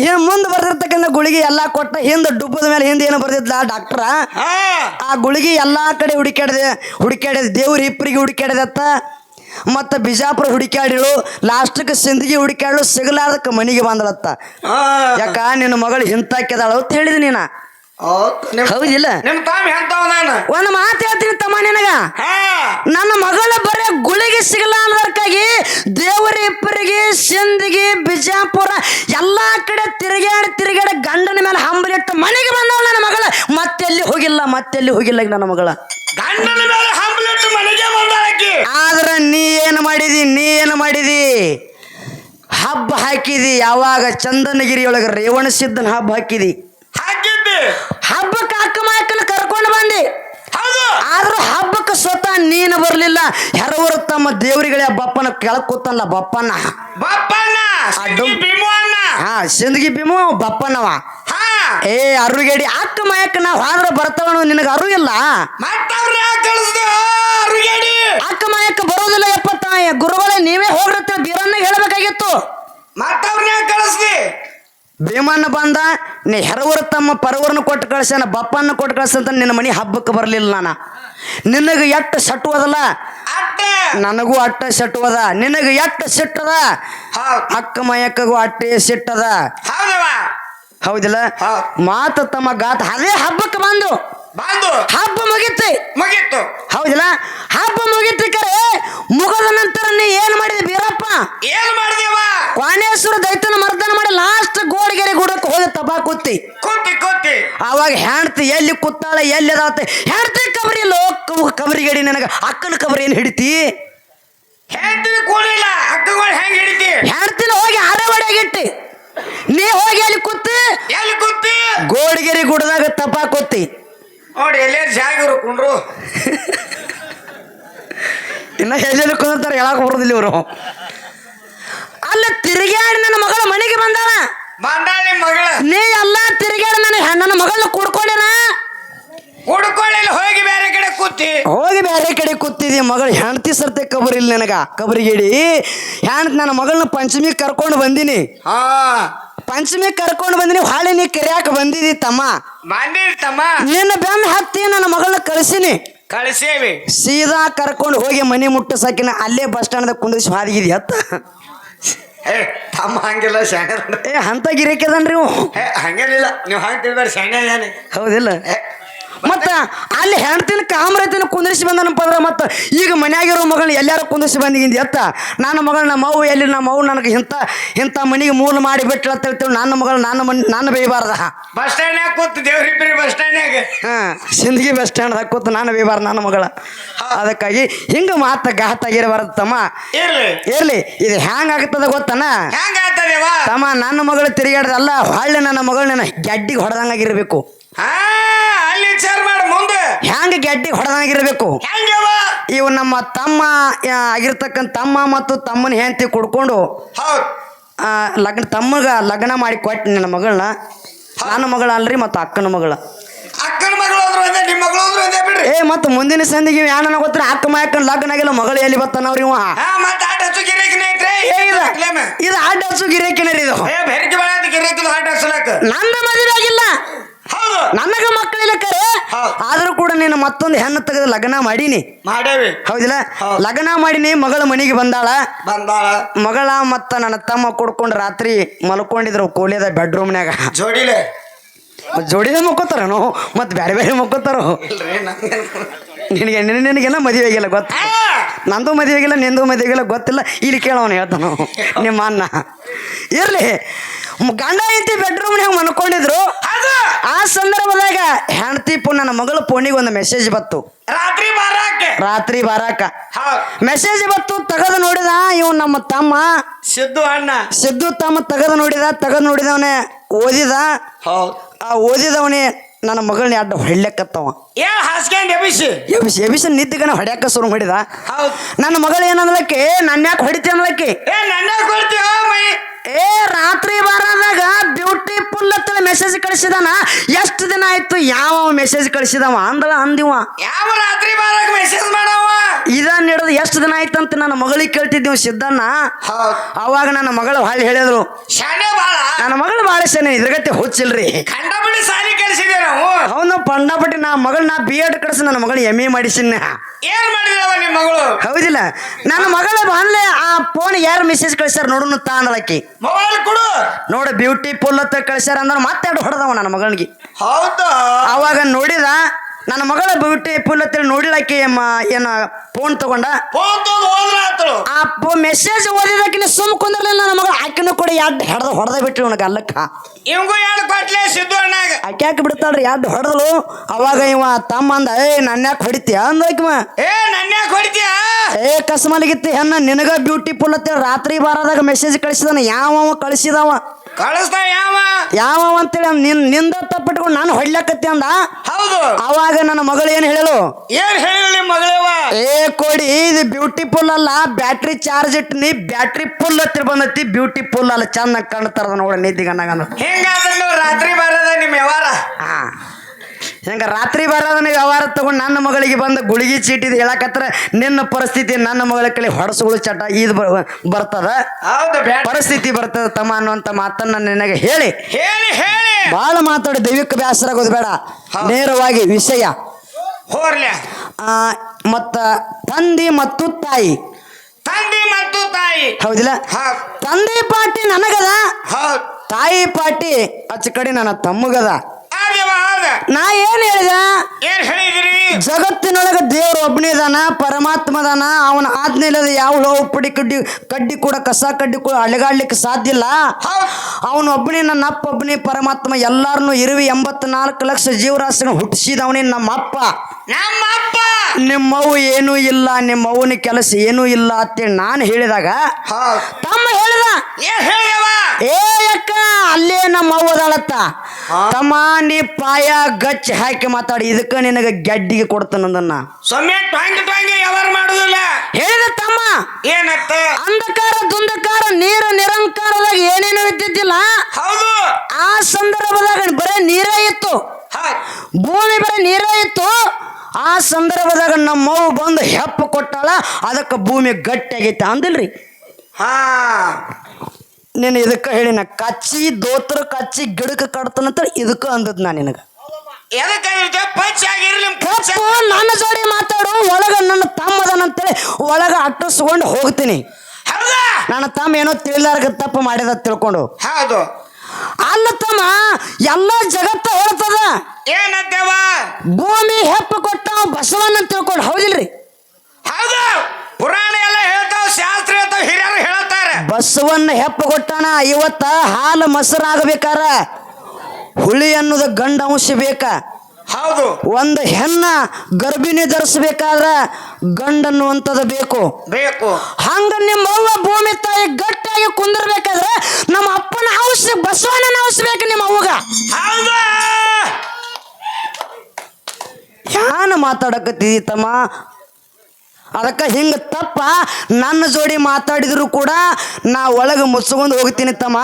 ಏನು ಮುಂದೆ ಬರ್ದಿರ್ತಕ್ಕಂಥ ಗುಳಿಗೆ ಎಲ್ಲಾ ಕೊಟ್ಟ ಹಿಂದೆ ಡುಬ್ಬದ ಮೇಲೆ ಹಿಂದೆ ಏನು ಬರ್ದಿದ್ಲ ಡಾಕ್ಟ್ರ ಆ? ಗುಳಿಗೆ ಎಲ್ಲಾ ಕಡೆ ಹುಡುಕ್ಯಾಡಿದೆ ಹುಡುಕ್ಯಾಡಿದೆ ದೇವ್ರ ಹಿಪ್ಪರಿಗೆ ಹುಡುಕ್ಯಾಡಿದತ್ತ. ಮತ್ತು ಬಿಜಾಪುರ ಹುಡುಕ್ಯಾಡಿಳು ಲಾಸ್ಟ್ಗೆ ಸಿಂದಗಿ ಹುಡುಕ್ಯಾಡಳು ಸಿಗಲಾರ್ದಕ್ಕೆ ಮನೆಗೆ ಬಂದಳತ್ತ. ಯಾಕ ನಿನ್ನ ಮಗಳು ಹಿಂತಾಕಿದಾಳು ಅಂತ ಹೇಳಿದ ನೀನ. ಹೌದಿಲ್ಲ. ನಿಮ್ ತಾಮ್ ನಾನು. ಒಂದು ಮಾತು ಹೇಳ್ತೀನಿ ತಮ್ಮ ನಿನಗ. ನನ್ನ ಮಗಳ ಬರೀ ಗುಳಿಗೆ ಸಿಗಲ್ಲ ಅನ್ನೋದಕ್ಕಾಗಿ ದೇವರ ಇಬ್ಬರಿಗೆ ಸಿಂದಗಿ ಬಿಜಾಪುರ ಎಲ್ಲಾ ಕಡೆ ತಿರುಗಾಡಿ ತಿರುಗಾಡಿ ಗಂಡನ ಮೇಲೆ ಹಂಬಲಿಟ್ಟು ಮನೆಗೆ ಬಂದವ ನನ್ನ ಮಗಳ. ಮತ್ತೆಲ್ಲಿ ಹೋಗಿಲ್ಲ ಮತ್ತೆಲ್ಲಿ ಹೋಗಿಲ್ಲ ನನ್ನ ಮಗಳ. ಗಂಡನ ಮೇಲೆ ಹಂಬಲಿಟ್ಟು ಮನೆಗೆ ಬಂದಾಕಿ ಆದ್ರೆ ನೀ ಏನು ಮಾಡಿದಿ ನೀ ಏನು ಮಾಡಿದಿ? ಹಬ್ಬ ಹಾಕಿದಿ ಯಾವಾಗ ಚಂದನಗಿರಿ ಒಳಗೆ ರೇವಣ ಸಿದ್ದನ ಹಬ್ಬ ಹಾಕಿದಿ ಹಾಕಿದ್ದಿ ಹಬ್ಬಕ್ಕೆ ಅಕ್ಕ ಮಕ್ಕಳು ಕರ್ಕೊಂಡು ಬಂದಿ ಹೌದು ಆದ್ರೂ ಹಬ್ಬಕ್ಕೆ ಸ್ವತಃ ನೀನು ಬರಲಿಲ್ಲ. ಹೆರವರು ತಮ್ಮ ದೇವರಿಗಳೇ? ಬಪ್ಪನ ಕೆಳಕ್ ಕೂತಲ್ಲ ಬಪ್ಪನ ಅಣ್ಣ ಹಾ ಸಿಂದಗಿ ಭೀಮು ಬಪ್ಪನವ. ಏ ಅರುಗೇಡಿ ಅಕ್ಕ ಮಾಯಕ್ಕ ನಾವು ಆದ್ರೆ ಬರ್ತವನು ನಿನಗ ಅರು ಇಲ್ಲ ಅಕ್ಕ ಮಾಯಕ್ಕ ಬರೋದಿಲ್ಲ ಎಪ್ಪತ್ತ ಗುರುಗಳೇ ನೀವೇ ಹೋಗ್ರತ್ತೆ ಬೀರನ್ನ ಹೇಳಬೇಕಾಗಿತ್ತು. ಮತ್ತವ್ರನ್ನ ಕಳಿಸ್ದಿ? ಭೀಮಣ್ಣ ಬಂದ ನೀ ಹೆರವರ ತಮ್ಮ ಪರವರನ್ನ ಕೊಟ್ಟು ಕಳ್ಸ್ಯಾನ ಬಪ್ಪನ್ನ ಕೊಟ್ಟು ಕಳ್ಸಂತ ನಿನ್ನ ಮನೆ ಹಬ್ಬಕ್ಕೆ ಬರಲಿಲ್ಲ ನಾನು. ನಿನಗೆ ಎಟ್ಟು ಸಟ್ಟುವುದಲ್ಲ ಅಟ್ಟೆ. ನನಗೂ ಅಟ್ಟ ಸೆಟ್ಟುವದ ನಿನಗೆ ಎಟ್ಟ ಸಿಟ್ಟದ ಅಕ್ಕ ಮಯಕ್ಕಗೂ ಅಟ್ಟೆ ಸಿಟ್ಟದ ಹೌದಿಲ್ಲ? ಹೌದ್. ಮಾತ ತಮ್ಮ ಗಾತ ಅದೇ ಹಬ್ಬಕ್ಕೆ ಬಂದು. ಬಂದು. ಹಬ್ಬ ಮುಗಿತು. ಮುಗಿತು. ಹೌದಿಲ್ಲ? ಹಬ್ಬ ಮುಗಿತಿ ಕರೆ ಮುಗದ ನಂತರ ನೀ ಏನು ಮಾಡಿದೆ ಬೀರಪ್ಪ? ಏನ್ ಮಾಡಿದೇವ? ಕ್ವಾನೇಶ್ವರ ಮರ್ದನ ಮಾಡಿ ಲಾಸ್ಟ್ ಗೋಡಿಗೆರೆ ಗುಡಕ್ಕೆ ಹೋಗಿ ತಬಾ ಕೂತಿ ಕೂತಿ ಅವಾಗ ಹೆಣ್ತಿ ಎಲ್ಲಿ ಕೂತಾಳ ಎಲ್ಲಿ ಅದಾತ ಹೆಣ್ತಿ ಕಬರಿ ಲೋ ಕಬರಿಗಡಿ ನನಗೆ ಅಕ್ಕನ ಕಬರಿ ಏನು ಹಿಡಿತಿ? ಹೆಂಡತಿ ಕೂಡಿಲ್ಲ ಅಕ್ಕಗಳು ಹೆಂಗೆ ಹಿಡಿತಿ? ಹೆಣ್ತಿನ ಹೋಗಿ ಅರೆ ಹೊಡೆಯಾಗಿಟ್ಟಿ ನೀ ಹೋಗಿ ಎಲ್ಲಿ ಕೂತಿ? ಎಲ್ಲಿ ಕೂತಿ? ಗೋಡಗಿರಿ ಗುಡದಾಗ ತಪಾ ಕೂತಿ ನೋಡಿ ಎಲ್ಲೇ ಜಾಗಿರು ಕುಂಡ್ರು? ಇನ್ನ ಎಲ್ಲೆಲ್ಲಿ ಕುಂದಿರ್ತಾರೆ ಹೇಳಕ್ ಬರೋದಿಲ್ಲ ಇವರು. ಅಲ್ಲ ತಿರುಗಾಡಿ ನನ್ನ ಮಗಳ ಮನೆಗೆ ಬಂದಾಳ. ಬಂದಾಳ ಮಗಳ. ನೀ ಎಲ್ಲ ತಿರುಗಾಡ ನನ್ನ ಹೆಣ್ಣನ ನನ್ನ ಮಗಳನ್ನ ಕೂಡ್ಕೊಂಡಿನ? ಹುಡ್ಕೊಳ್ಳಿ ಹೋಗಿ ಬೇರೆ ಕಡೆ ಕೂತಿ. ಹೋಗಿ ಬೇರೆ ಕಡೆ ಕೂತಿದಿ ಮಗಳು ಹೆಣ್ತಿ ಸರ್ತೆ ಕಬರಿ ಇಲ್ಲ ನನಗ ಕಬರಿಗೇಡಿ. ಹೆಣ್ತಿ ನನ್ನ ಮಗಳನ್ನ ಪಂಚಮಿ ಕರ್ಕೊಂಡು ಬಂದಿನಿ. ಹಾ. ಪಂಚಮಿ ಕರ್ಕೊಂಡು ಬಂದಿನಿ ಹಾಳೆ ನೀ ಕರಿಯಾಕ ಬಂದಿದಿ ತಮ್ಮ. ಬಂದಿರಿ ತಮ್ಮ. ನಿನ್ನ ಬೆನ್ನ ಹತ್ತಿ ನನ್ನ ಮಗಳನ್ನ ಕಳಿಸಿನಿ. ಕಳಿಸೇವಿ. ಸೀದಾ ಕರ್ಕೊಂಡು ಹೋಗಿ ಮನೆ ಮುಟ್ಟ ಸಾಕಿನ ಅಲ್ಲೇ ಬಸ್ ಸ್ಟ್ಯಾಂಡ್ದಾಗ ಕುಂದಿಸಿ ಹಾದಿಗಿದಿ ಹತ್ತ ಏ ತಮ್ಮ ಹಂಗಿಲ್ಲ ಶಾಣೆ ಏ ಅಂತ ಗಿರೇಕದನ್ರಿ ರೀ ಹೇ ಹಂಗೇನಿಲ್ಲ. ನೀವು ಹಂಗೆ ತಿಳ್ಬೇಡಿ ಶಾಣೆ ಏನೇ ಹೌದಿಲ್ಲ. ಮತ್ತ ಅಲ್ಲಿ ಹೆಣ್ತಿನ ಕಾಮರತಿನ ಕುಂದಿರಿಸಿ ಬಂದನಪ್ಪ ಅಂದ್ರೆ ಮತ್ತೆ ಈಗ ಮನ್ಯಾಗಿರೋ ಮಗಳನ್ನ ಎಲ್ಲಾರು ಕುಂದಿರಿಸಿ ಬಂದಿಗಿಂದ ಎತ್ತ? ನನ್ನ ಮಗಳು ನಮ್ಮ ಅವು ಎಲ್ಲಿ ನಮ್ಮ ಅವು ನನಗೆ ಇಂಥ ಇಂಥ ಮನೆಗೆ ಮೂಲ ಮಾಡಿ ಬಿಟ್ಟು ಅಂತ ಹೇಳ್ತೇವೆ ನನ್ನ ಮಗಳು ನನ್ನ ಮನ್ ನನ್ನ ಬೇಯಬಾರ್ದ ಬಸ್ ಸ್ಟ್ಯಾಂಡ್ನಾಗ ಕೂತು ದೇವ್ರಿಬ್ರಿ ಬಸ್ ಸ್ಟ್ಯಾಂಡ್ನಾಗ ಹಾಂ ಸಿಂದಗಿ ಬಸ್ ಸ್ಟ್ಯಾಂಡ್ ಕೂತು ನಾನು ಬೇಯಬಾರ್ದು ನನ್ನ ಮಗಳ. ಅದಕ್ಕಾಗಿ ಹಿಂಗೆ ಮಾತ ಘಾತಾಗಿರಬಾರ್ದು ತಮ್ಮ. ಇರ್ಲಿ. ಇರ್ಲಿ. ಇದು ಹ್ಯಾಂಗ್ ಆಗ್ತದ ಗೊತ್ತನ? ಹೆಂಗ ಆತದೇವ ತಮ್ಮ ನನ್ನ ಮಗಳು ತಿರುಗಾಡ್ದಲ್ಲ ಹೊಳ್ಳೆ ನನ್ನ ಮಗಳು ನನ್ನ ಗೆಡ್ಡಿಗೆ ಹೊಡೆದಂಗಾಗಿರ್ಬೇಕು ಹಾ ಅಲ್ಲಿ ವಿಚಾರ ಮಾಡ ಮುಂದೆ. ಹೆಂಗ ಗೆಡ್ಡಿಗೆ ಹೊಡೆದಾಗಿರ್ಬೇಕು ಹೆಂಗವ ಇವು ನಮ್ಮ ತಮ್ಮ ಆ, ಆಗಿರ್ತಕ್ಕಂಥ ತಮ್ಮ ಮತ್ತು ತಮ್ಮನ ಹೆಂಡತಿ ಕುಡ್ಕೊಂಡು ಹೌದು. ಆ, ಲಗ್ನ ತಮ್ಮಗ ಲಗ್ನ ಮಾಡಿ ಕೊಟ್ಟು ನನ್ನ ಮಗಳನ್ನ. ನಾನು ಮಗಳ ಅಲ್ರಿ ಮತ್ತು ಅಕ್ಕನ ಮಗಳ. ಅಕ್ಕನ ಮಗಳು ಹೋದ್ರು ಒಂದೇ ನಿಮ್ಮ ಮಗಳು ಹೋದ್ರು ಒಂದೇ ಬಿಡ್ರಿ. ಏ ಮತ್ತು ಮುಂದಿನ ಸಂದಿಗೆ ಯಾನ ಗೊತ್ತಿರ ಅಕ್ಕ ಮಾಯಕ್ಕನ ಲಗ್ನ ಆಗಿಲ್ಲ ಮಗಳು ಎಲ್ಲಿ ಬರ್ತಾನವ್ರಿ ಇವ? ಹಾ ಮತ್ತೆ ಆಟ ಹಚ್ಚು ಗಿರೇಕಿನ ಐತ್ರಿ ಏ ಇದು ಕ್ಲೇಮ ಇದು ಅಡ್ಡ ರೀ ಗಿರೇಕಿನರಿ ಇದು. ಏ ಬೆರಕೆ ಬೆಳೆದ ಗಿರೇಕಿನ ಆಟ ಹಚ್ಚಲಕ್ಕ ನಂದ ಮದುವೆ ಆಗಿಲ್ಲ. ನನಗ ಮಕ್ಕಳಿಲ್ಲ ಕರೆ. ಆದ್ರೂ ಕೂಡ ನೀನು ಮತ್ತೊಂದು ಹೆಣ್ಣು ತೆಗೆದು ಲಗ್ನ ಮಾಡೀನಿ. ಮಾಡೇವಿ. ಹೌದಿಲ್ಲ? ಲಗ್ನ ಮಾಡೀನಿ ಮಗಳ ಮನೆಗೆ ಬಂದಾಳ. ಬಂದಾಳ. ಮಗಳ ಮತ್ತ ನನ್ನ ತಮ್ಮ ಕುಡ್ಕೊಂಡು ರಾತ್ರಿ ಮಲ್ಕೊಂಡಿದ್ರು ಕೋಲಿಯದ ಬೆಡ್ರೂಮ್ನ್ಯಾಗ. ಜೋಡಿಲೆ. ಜೋಡಿದ ಮಕ್ಕೋತಾರನು ಮತ್ತೆ ಬೇರೆ ಬೇರೆ ಮಕ್ಕೋತಾರೋ ನಿನಗೆ ನಿನಗೆಲ್ಲ ಮದುವೆ ಆಗಿಲ್ಲ ಗೊತ್ತ. ನಂದು ಮದುವೆ ಆಗಿಲ್ಲ ನಿಂದು ಮದುವೆ ಆಗಿಲ್ಲ ಗೊತ್ತಿಲ್ಲ. ಇಲ್ಲಿ ಕೇಳೋನು ಹೇಳ್ತಾನು. ನಿಮ್ಮ ಅಣ್ಣ. ಇರ್ಲಿ. ಗಂಡ ಐತಿ ಬೆಡ್ರೂಮ್ನಾಗ ಮನ್ಕೊಂಡಿದ್ರು ಆ ಸಂದರ್ಭದಾಗ ಹೆಂಡತಿ ಪು ನನ್ನ ಮಗಳ ಫೋನಿಗೆ ಒಂದು ಮೆಸೇಜ್ ಬತ್ತು ರಾತ್ರಿ ಬಾರಾಕ. ರಾತ್ರಿ ಬಾರಾಕ. ಮೆಸೇಜ್ ಬತ್ತು ತಗದು ನೋಡಿದ ಇವ್ ನಮ್ಮ ತಮ್ಮ. ಸಿದ್ದು ಅಣ್ಣ. ಸಿದ್ದು ತಮ್ಮ ತಗದು ನೋಡಿದ ತಗದು ನೋಡಿದವನೇ ಓದಿದ. ಹೌದು ಆ ಓದಿದವನೇ ನನ್ನ ಮಗಳನ್ನ ಅಡ್ಡ ಹೊಡ್ಲಕ್ಕತ್ತವ. ಏ ಹಾಸ್ಕೊಂಡ್ ಎಬಿಸಿ ಎಬಿಸಿ ಎಬಿಸಿ ನಿದ್ದಿಗನ ಹೊಡ್ಯಾಕ ಶುರು ಮಾಡಿದ. ಹೌದು. ನನ್ನ ಮಗಳು ಏನಂದ್ಲಕ್ಕೆ ನನ್ನ ಯಾಕೆ ಹೊಡಿತಿ ಅನ್ನಲಕ್ಕೆ ಏ ನನ್ನ ಕೊಡ್ತೀವ ಮೈ. ಏ ರಾತ್ರಿ ಬಾರದಾಗ ಬ್ಯೂಟಿಫುಲ್ ಅಂತ ಮೆಸೇಜ್ ಕಳಿಸಿದಾನ. ಎಷ್ಟು ದಿನ ಆಯ್ತು? ಯಾವ ಮೆಸೇಜ್ ಕಳಿಸಿದವ? ಅಂದ್ರ ಅಂದಿವ. ಯಾವ ರಾತ್ರಿ ಬಾರ ಮೆಸೇಜ್ ಮಾಡವ? ಇದನ್ನ ಹಿಡಿದು ಎಷ್ಟು ದಿನ ಆಯ್ತು ಅಂತ ನನ್ನ ಮಗಳಿಗೆ ಕೇಳ್ತಿದ್ದೀವಿ ಸಿದ್ದಣ್ಣ. ಅವಾಗ ನನ್ನ ಮಗಳು ಹಾಳಿ ಹೇಳಿದ್ರು. ಶಾನೆ ಬಾಳ? ನನ್ನ ಮಗಳು ಭಾಳ ಶನಿ ಇದ್ರಗತ್ತೆ ಹುಚ್ಚಿಲ್ರಿ ಕಂಡಬಿಡಿ ಸಾಲಿ ಕಳಿಸಿದೆ ನಾವು? ಅವನು ಪಂಡಪಟ್ಟಿ ನಾ ಮಗಳು ನಾ ಬಿ ಎಡ್ ಕಳಿಸಿ ನನ್ನ ಮಗಳು ಎಂ ಎ ಮಾಡಿಸಿನ ಏನ್ ಮಾಡಿದವ ನಿಮ್ಮ ಮಗಳು? ಹೌದಿಲ್ಲ. ನನ್ನ ಮಗಳ ಬಂದ್ಲೆ ಆ ಫೋನ್ ಯಾರು ಮೆಸೇಜ್ ಕಳಿಸ್ತಾರ ನೋಡುನು ತಾ ಅಂದಳಕ್ಕಿ ಮೊಬೈಲ್ ಕೊಡು. ನೋಡಿ ಬ್ಯೂಟಿಫುಲ್ ಅಂತ ಕಳ್ಸ್ಯಾರ ಅಂದ್ರೆ ಮತ್ತೆ ಹೊಡೆದವ ನನ್ನ ಮಗನಿಗೆ. ಹೌದಾ? ಅವಾಗ ನೋಡಿದ ನನ್ನ ಮಗಳ ಬ್ಯೂಟಿಫುಲ್ ಅಂತೇಳಿ ಅಮ್ಮ ಏನ ಫೋನ್ ತಗೊಂಡ? ಫೋನ್ ತಗೊಂಡು ಹೋದ್ರ ಆತಳು. ಆ ಮೆಸೇಜ್ ಓದಿದಕ್ಕಿನ ಸುಮ್ ಕುಂದ್ರಲಿಲ್ಲ ನನ್ನ ಮಗಳು ಆಕಿನೂ ಕೂಡ ಎರಡು ಹೆಡ್ದ ಹೊಡೆದ ಬಿಟ್ರಿ ಅವನಿಗೆ ಅಲ್ಲಕ್ಕ. ಇವಂಗೂ ಎರಡು ಕೊಟ್ಲೆ ಸಿದ್ದು ಅಣ್ಣಾಗ ಆಕೆ ಯಾಕೆ ಬಿಡ್ತಾಳ್ರಿ ಎರಡು ಹೊಡೆದಳು ಅವಾಗ ಇವ ತಮ್ಮ ಅಂದ ಏ ನನ್ನ ಯಾಕೆ ಹೊಡಿತೀಯ? ಅಂದಕಿವ ಏ ನನ್ನ ಯಾಕೆ ಹೊಡಿತೀಯ? ಏ ಬ್ಯೂಟಿ ಹೆಣ್ಣ ನಿನಗ ಬ್ಯೂಟಿಫುಲ್ ಅಂತೇಳಿ ರಾತ್ರಿ ಬಾರದಾಗ ಮೆಸೇಜ್ ಕಳಿಸಿದನ ಯಾವ ಕಳಿಸಿದವ? ಕಳಿಸ್ತಾ ಯಾವ? ಯಾವ ಅಂತೇಳಿ ನಿನ್ನಿಂದ ತಪ್ಪಿಟ್ಕೊಂಡು ನಾನು ಹೊಡ್ಲಕತ್ತಿ ಅಂದ. ಹೌದು. ಅವಾಗ ನನ್ನ ಮಗಳು ಏನು ಹೇಳಲು? ಏನ್ ಹೇಳಿ ನಿಮ್ಮ ಮಗಳೇವ ಏ ಕೊಡಿ ಇದು ಬ್ಯೂಟಿಫುಲ್ ಅಲ್ಲ ಬ್ಯಾಟ್ರಿ ಚಾರ್ಜ್ ಇಟ್ಟಿನಿ ಬ್ಯಾಟ್ರಿ ಫುಲ್ ಹತ್ತಿರ ಬಂದೈತಿ ಬ್ಯೂಟಿಫುಲ್ ಅಲ್ಲ ಚೆನ್ನಾಗಿ ಕಾಣ್ತಾರದ ನೋಡ ನಿದ್ದಿ ಗಣ್ಣಗಂದು ಹೆಂಗಾದ್ರೆ ನೀವು ರಾತ್ರಿ ಬರದ ನಿಮ್ ವ್ಯವಹಾರ? ಹಾ. ಹೆಂಗ ರಾತ್ರಿ ಬರೋದನ್ನ ವ್ಯವಹಾರ ತಗೊಂಡು ನನ್ನ ಮಗಳಿಗೆ ಬಂದು ಗುಳಿಗೆ ಚೀಟಿದ್ ಹೇಳಕತ್ರ ನಿನ್ನ ಪರಿಸ್ಥಿತಿ ನನ್ನ ಮಗಳ ಕಡೆ ಹೊಡಸುಗಳು ಚಟ ಇದು ಬರ್ತದ? ಪರಿಸ್ಥಿತಿ ಬರ್ತದ ತಮ್ಮ ಅನ್ನುವಂತ ಮಾತನ್ನ ನಿನಗೆ ಹೇಳಿ. ಹೇಳಿ ಹೇಳಿ. ಬಹಳ ಮಾತಾಡಿ ದೈವಿಕ ಬೇಸರ ಆಗೋದು ಬೇಡ. ನೇರವಾಗಿ ವಿಷಯ. ಹೋರ್ಲೆ. ಆ, ಮತ್ತ ತಂದೆ ಮತ್ತು ತಾಯಿ. ತಂದೆ ಮತ್ತು ತಾಯಿ. ಹೌದಿಲ್ಲ? ತಂದಿ ಪಾಟಿ ನನಗದ. ತಾಯಿ ಪಾಟಿ ಅಚ್ಚ ಕಡೆ ನನ್ನ ತಮ್ಮಗದ. ನಾ ಏನ್ ಹೇಳಿದ? ಏನ್ ಹೇಳಿದ್ರಿ? ಜಗತ್ತಿನೊಳಗ ದೇವ್ರ ಒಬ್ಬನಿದಾನ ಪರಮಾತ್ಮ ಅದಾನ ಅವನ ಆಜ್ಞೆ ಇಲ್ಲದ ಯಾವ ಲೋವು ಪುಡಿ ಕಡ್ಡಿ ಕಡ್ಡಿ ಕೂಡ ಕಸ ಕಡ್ಡಿ ಕೂಡ ಅಳಗಾಡ್ಲಿಕ್ಕೆ ಸಾಧ್ಯ ಇಲ್ಲ. ಅವನ ಒಬ್ಬನೇ ನನ್ನ ಅಪ್ಪ ಒಬ್ಬನೇ ಪರಮಾತ್ಮ ಎಲ್ಲಾರನ್ನು ಇರುವಿ ಎಂಬತ್ನಾಲ್ಕು ಲಕ್ಷ ಜೀವರಾಶಿನ ಹುಟ್ಟಿಸಿದವನೇ ನಮ್ಮ ಅಪ್ಪ. ನಮ್ಮ ಅಪ್ಪ! ನಿಮ್ಮವು ಏನೂ ಇಲ್ಲ ನಿಮ್ಮವನ ಕೆಲಸ ಏನೂ ಇಲ್ಲ ಅಂತೇಳಿ ನಾನು ಹೇಳಿದಾಗ ತಮ್ಮ ಹೇಳಿದ. ಏ ಅಕ್ಕ ಅಲ್ಲೇ ನಮ್ಮ ಅವ್ವ ಅದಾಳತ್ತ. ತಮ್ಮ ನೀ ಪಾಯ ಗಚ್ ಹಾಕಿ ಮಾತಾಡಿ ಇದಕ್ಕ ನಿನಗೆ ಗಡ್ಡಿಗೆ ಕೊಡ್ತಾನಂದನ್ನ ಸೊಮ್ಮೆ ಟ್ವಾಂಗ್ ಟ್ವಾಂಗ್ ವ್ಯವಹಾರ ಮಾಡುದಿಲ್ಲ. ಹೇಳಿದ ತಮ್ಮ. ಏನತ್ತ? ಅಂಧಕಾರ ದುಂಧಕಾರ ನೀರು ನಿರಂಕಾರದಾಗ ಏನೇನು ಇದ್ದಿದ್ದಿಲ್ಲ. ಹೌದು. ಆ ಸಂದರ್ಭದಾಗ ಬರೇ ನೀರೇ ಇತ್ತು. ಭೂಮಿ ಬರೀ ನೀರೇ ಇತ್ತು. ಆ ಸಂದರ್ಭದಾಗ ನಮ್ಮವ್ವ ಬಂದು ಹೆಪ್ಪ ಕೊಟ್ಟಾಳ. ಅದಕ್ಕೆ ಭೂಮಿ ಗಟ್ಟಿಯಾಗೈತೆ ಅಂದಿಲ್ರಿ. ಹಾ. ನೀನು ಇದಕ್ಕೆ ಹೇಳಿನ ಕಚ್ಚಿ ದೋತ್ರ ಕಚ್ಚಿ ಗಿಡಕ್ಕೆ ಕಡ್ತಾನಂತ ಇದಕ್ಕೆ ಅಂದದ್ ನಾ ನಿನಗೆ. ಎದಕ್ಕೆ ಪಂಚ್ ಆಗಿರ್ಲಿ ನಿಮ್ ಪಂಚ್ ಕಪ್ಪು ನನ್ನ ಜೋಡಿ ಮಾತಾಡು ಒಳಗ ನನ್ನ ತಮ್ಮದನಂತೇಳಿ ಒಳಗ ಅಟ್ಟಿಸ್ಕೊಂಡು ಹೋಗ್ತೀನಿ. ಹೌದಾ? ನನ್ನ ತಮ್ಮ ಏನೋ ತಿಳಿಲಾರ್ಗ ತಪ್ಪು ಮಾಡಿದ ತಿಳ್ಕೊಂಡು. ಹೌದು. ಅಲ್ಲ ತಮ್ಮ ಎಲ್ಲ ಜಗತ್ತ ಹೇಳ್ತದ. ಏನಂತೇವ? ಭೂಮಿ ಹೆಪ್ಪು ಕೊಟ್ಟ ಬಸವಣ್ಣ ಅಂತ ತಿಳ್ಕೊಂಡು ಹೌದಿಲ್ರಿ? ಹೌದು. ಪುರಾಣ ಎಲ್ಲ ಹೇಳ್ತಾವ ಶಾಸ್ತ್ರ ಹೇಳ್ತಾವ ಹಿರಿಯರು ಹೇಳ್ತಾರೆ. ಬಸವಣ್ಣ ಹೆಪ್ಪು ಕೊಟ್ಟಾನ ಇವತ್ತ ಹಾಲು ಮೊಸರಾಗಬೇಕಾರ. ಹುಳಿ ಅನ್ನೋದು ಗಂಡ ಅಂಶ ಬೇಕ. ಹೌದು. ಒಂದು ಹೆಣ್ಣ ಗರ್ಭಿಣಿ ಧರಿಸಬೇಕಾದ್ರ ಗಂಡ ಅನ್ನುವಂಥದ್ದು ಬೇಕು. ಬೇಕು. ಹಂಗ ನಿಮ್ಮ ಅವ್ವ ಭೂಮಿ ತಾಯಿ ಗಟ್ಟಿಯಾಗಿ ಕುಂದಿರ್ಬೇಕಾದ್ರೆ ನಮ್ಮ ಅಪ್ಪನ ಔಷಧ ಬಸವಣ್ಣನ ಔಷಧ ಬೇಕು ನಿಮ್ಮ ಅವ್ವಗ ಹೌದು. ಯಾನ ಮಾತಾಡಕತ್ತಿದಿ ತಮ್ಮ? ಅದಕ್ಕೆ ಹಿಂಗೆ ತಪ್ಪ? ನನ್ನ ಜೋಡಿ ಮಾತಾಡಿದ್ರು ಕೂಡ ನಾ ಒಳಗೆ ಮುಚ್ಕೊಂಡು ಹೋಗ್ತೀನಿ ತಮ್ಮ.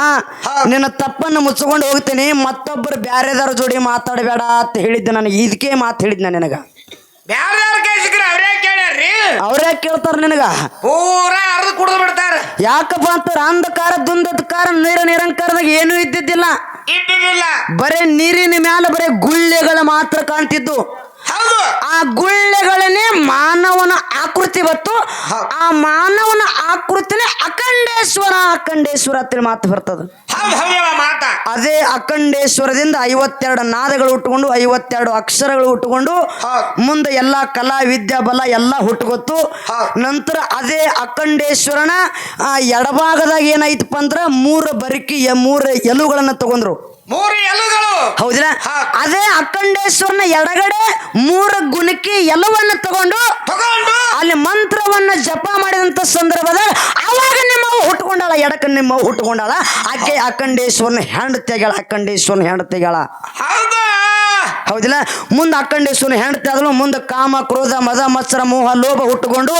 ನಿನ್ನ ತಪ್ಪನ್ನು ಮುಚ್ಕೊಂಡು ಹೋಗ್ತೀನಿ. ಮತ್ತೊಬ್ಬರು ಬ್ಯಾರೆದಾರ ಜೋಡಿ ಮಾತಾಡಬೇಡ ಅಂತ ಹೇಳಿದ್ದೆ ನನಗೆ ಇದಕ್ಕೆ ಮಾತು ಹೇಳಿದ್ದೆ ನಿನಗೆ. ಬ್ಯಾರ ಕೈ ಸಿಕ್ಕ್ರೆ ಅವ್ರೇ ಕೇಳ್ತಾರ ನಿನಗ? ಪೂರಾ ಅರ್ಧ ಕುಡ್ದು ಬಿಡ್ತಾರ. ಯಾಕಪ್ಪ ಅಂತಾರ? ಅಂಧಕಾರ ದುಂದಕಾರ ನೀರ ನಿರಂಕಾರದಾಗ ಏನು ಇದ್ದಿದ್ದಿಲ್ಲ. ಇದ್ದಿದ್ದಿಲ್ಲ. ಬರೇ ನೀರಿನ ಮ್ಯಾಲ ಬರೇ ಗುಳ್ಳೆಗಳು ಮಾತ್ರ ಕಾಣ್ತಿದ್ದು. ಹೌದು. ಆ ಗುಳ್ಳೆಗಳನ್ನೇ ಮಾನವನ ಆಕೃತಿ ಬತ್ತು ಆ ಮಾನವನ ಆಕೃತಿನೇ ಅಖಂಡೇಶ್ವರ ಅಖಂಡೇಶ್ವರ ಅಂತೇಳಿ ಮಾತು ಬರ್ತದ. ಮಾತ. ಅದೇ ಅಖಂಡೇಶ್ವರದಿಂದ ಐವತ್ತೆರಡು ನಾದಗಳು ಹುಟ್ಟುಕೊಂಡು ಐವತ್ತೆರಡು ಅಕ್ಷರಗಳು ಹುಟ್ಟುಕೊಂಡು ಮುಂದೆ ಎಲ್ಲಾ ಕಲಾ ವಿದ್ಯಾ ಬಲ ಎಲ್ಲ ಹುಟ್ಟುಗೊತ್ತು ನಂತರ ಅದೇ ಅಖಂಡೇಶ್ವರನ ಆ, ಎಡಭಾಗದಾಗ ಏನಾಯ್ತಪ್ಪ ಅಂದ್ರ ಮೂರು ಬರಿಕಿ ಮೂರು ಎಲುಗಳನ್ನ ತಗೊಂಡ್ರು. ಮೂರು ಎಲುಗಳು. ಹೌದಿಲ್ಲ? ಅದೇ ಅಖಂಡೇಶ್ವರನ ಎಡಗಡೆ ಮೂರು ಗುಣಕ್ಕೆ ಎಲ್ಲವನ್ನ ತಗೊಂಡು ತಗೊಂಡು. ಅಲ್ಲಿ ಮಂತ್ರವನ್ನ ಜಪ ಮಾಡಿದಂತ ಸಂದರ್ಭದಲ್ಲಿ ಅವಾಗ ನಿಮ್ಮ ಎಡಕ ನಿಮ್ಮ ಹುಟ್ಕೊಂಡಾಳ ಆಕೆ ಅಖಂಡೇಶ್ವರನ ಹೆಂಡತಿಯಾಗಳ ಅಖಂಡೇಶ್ವರನ ಹೆಂಡತಿಗಳ ಹೌದು? ಹೌದಿಲ್ಲ? ಮುಂದೆ ಅಖಂಡೇಶ್ವರನ ಹೆಂಡತಿ ಆದಳು ಮುಂದೆ ಕಾಮ ಕ್ರೋಧ ಮದ ಮತ್ಸರ ಮೋಹ ಲೋಭ ಹುಟ್ಟುಕೊಂಡು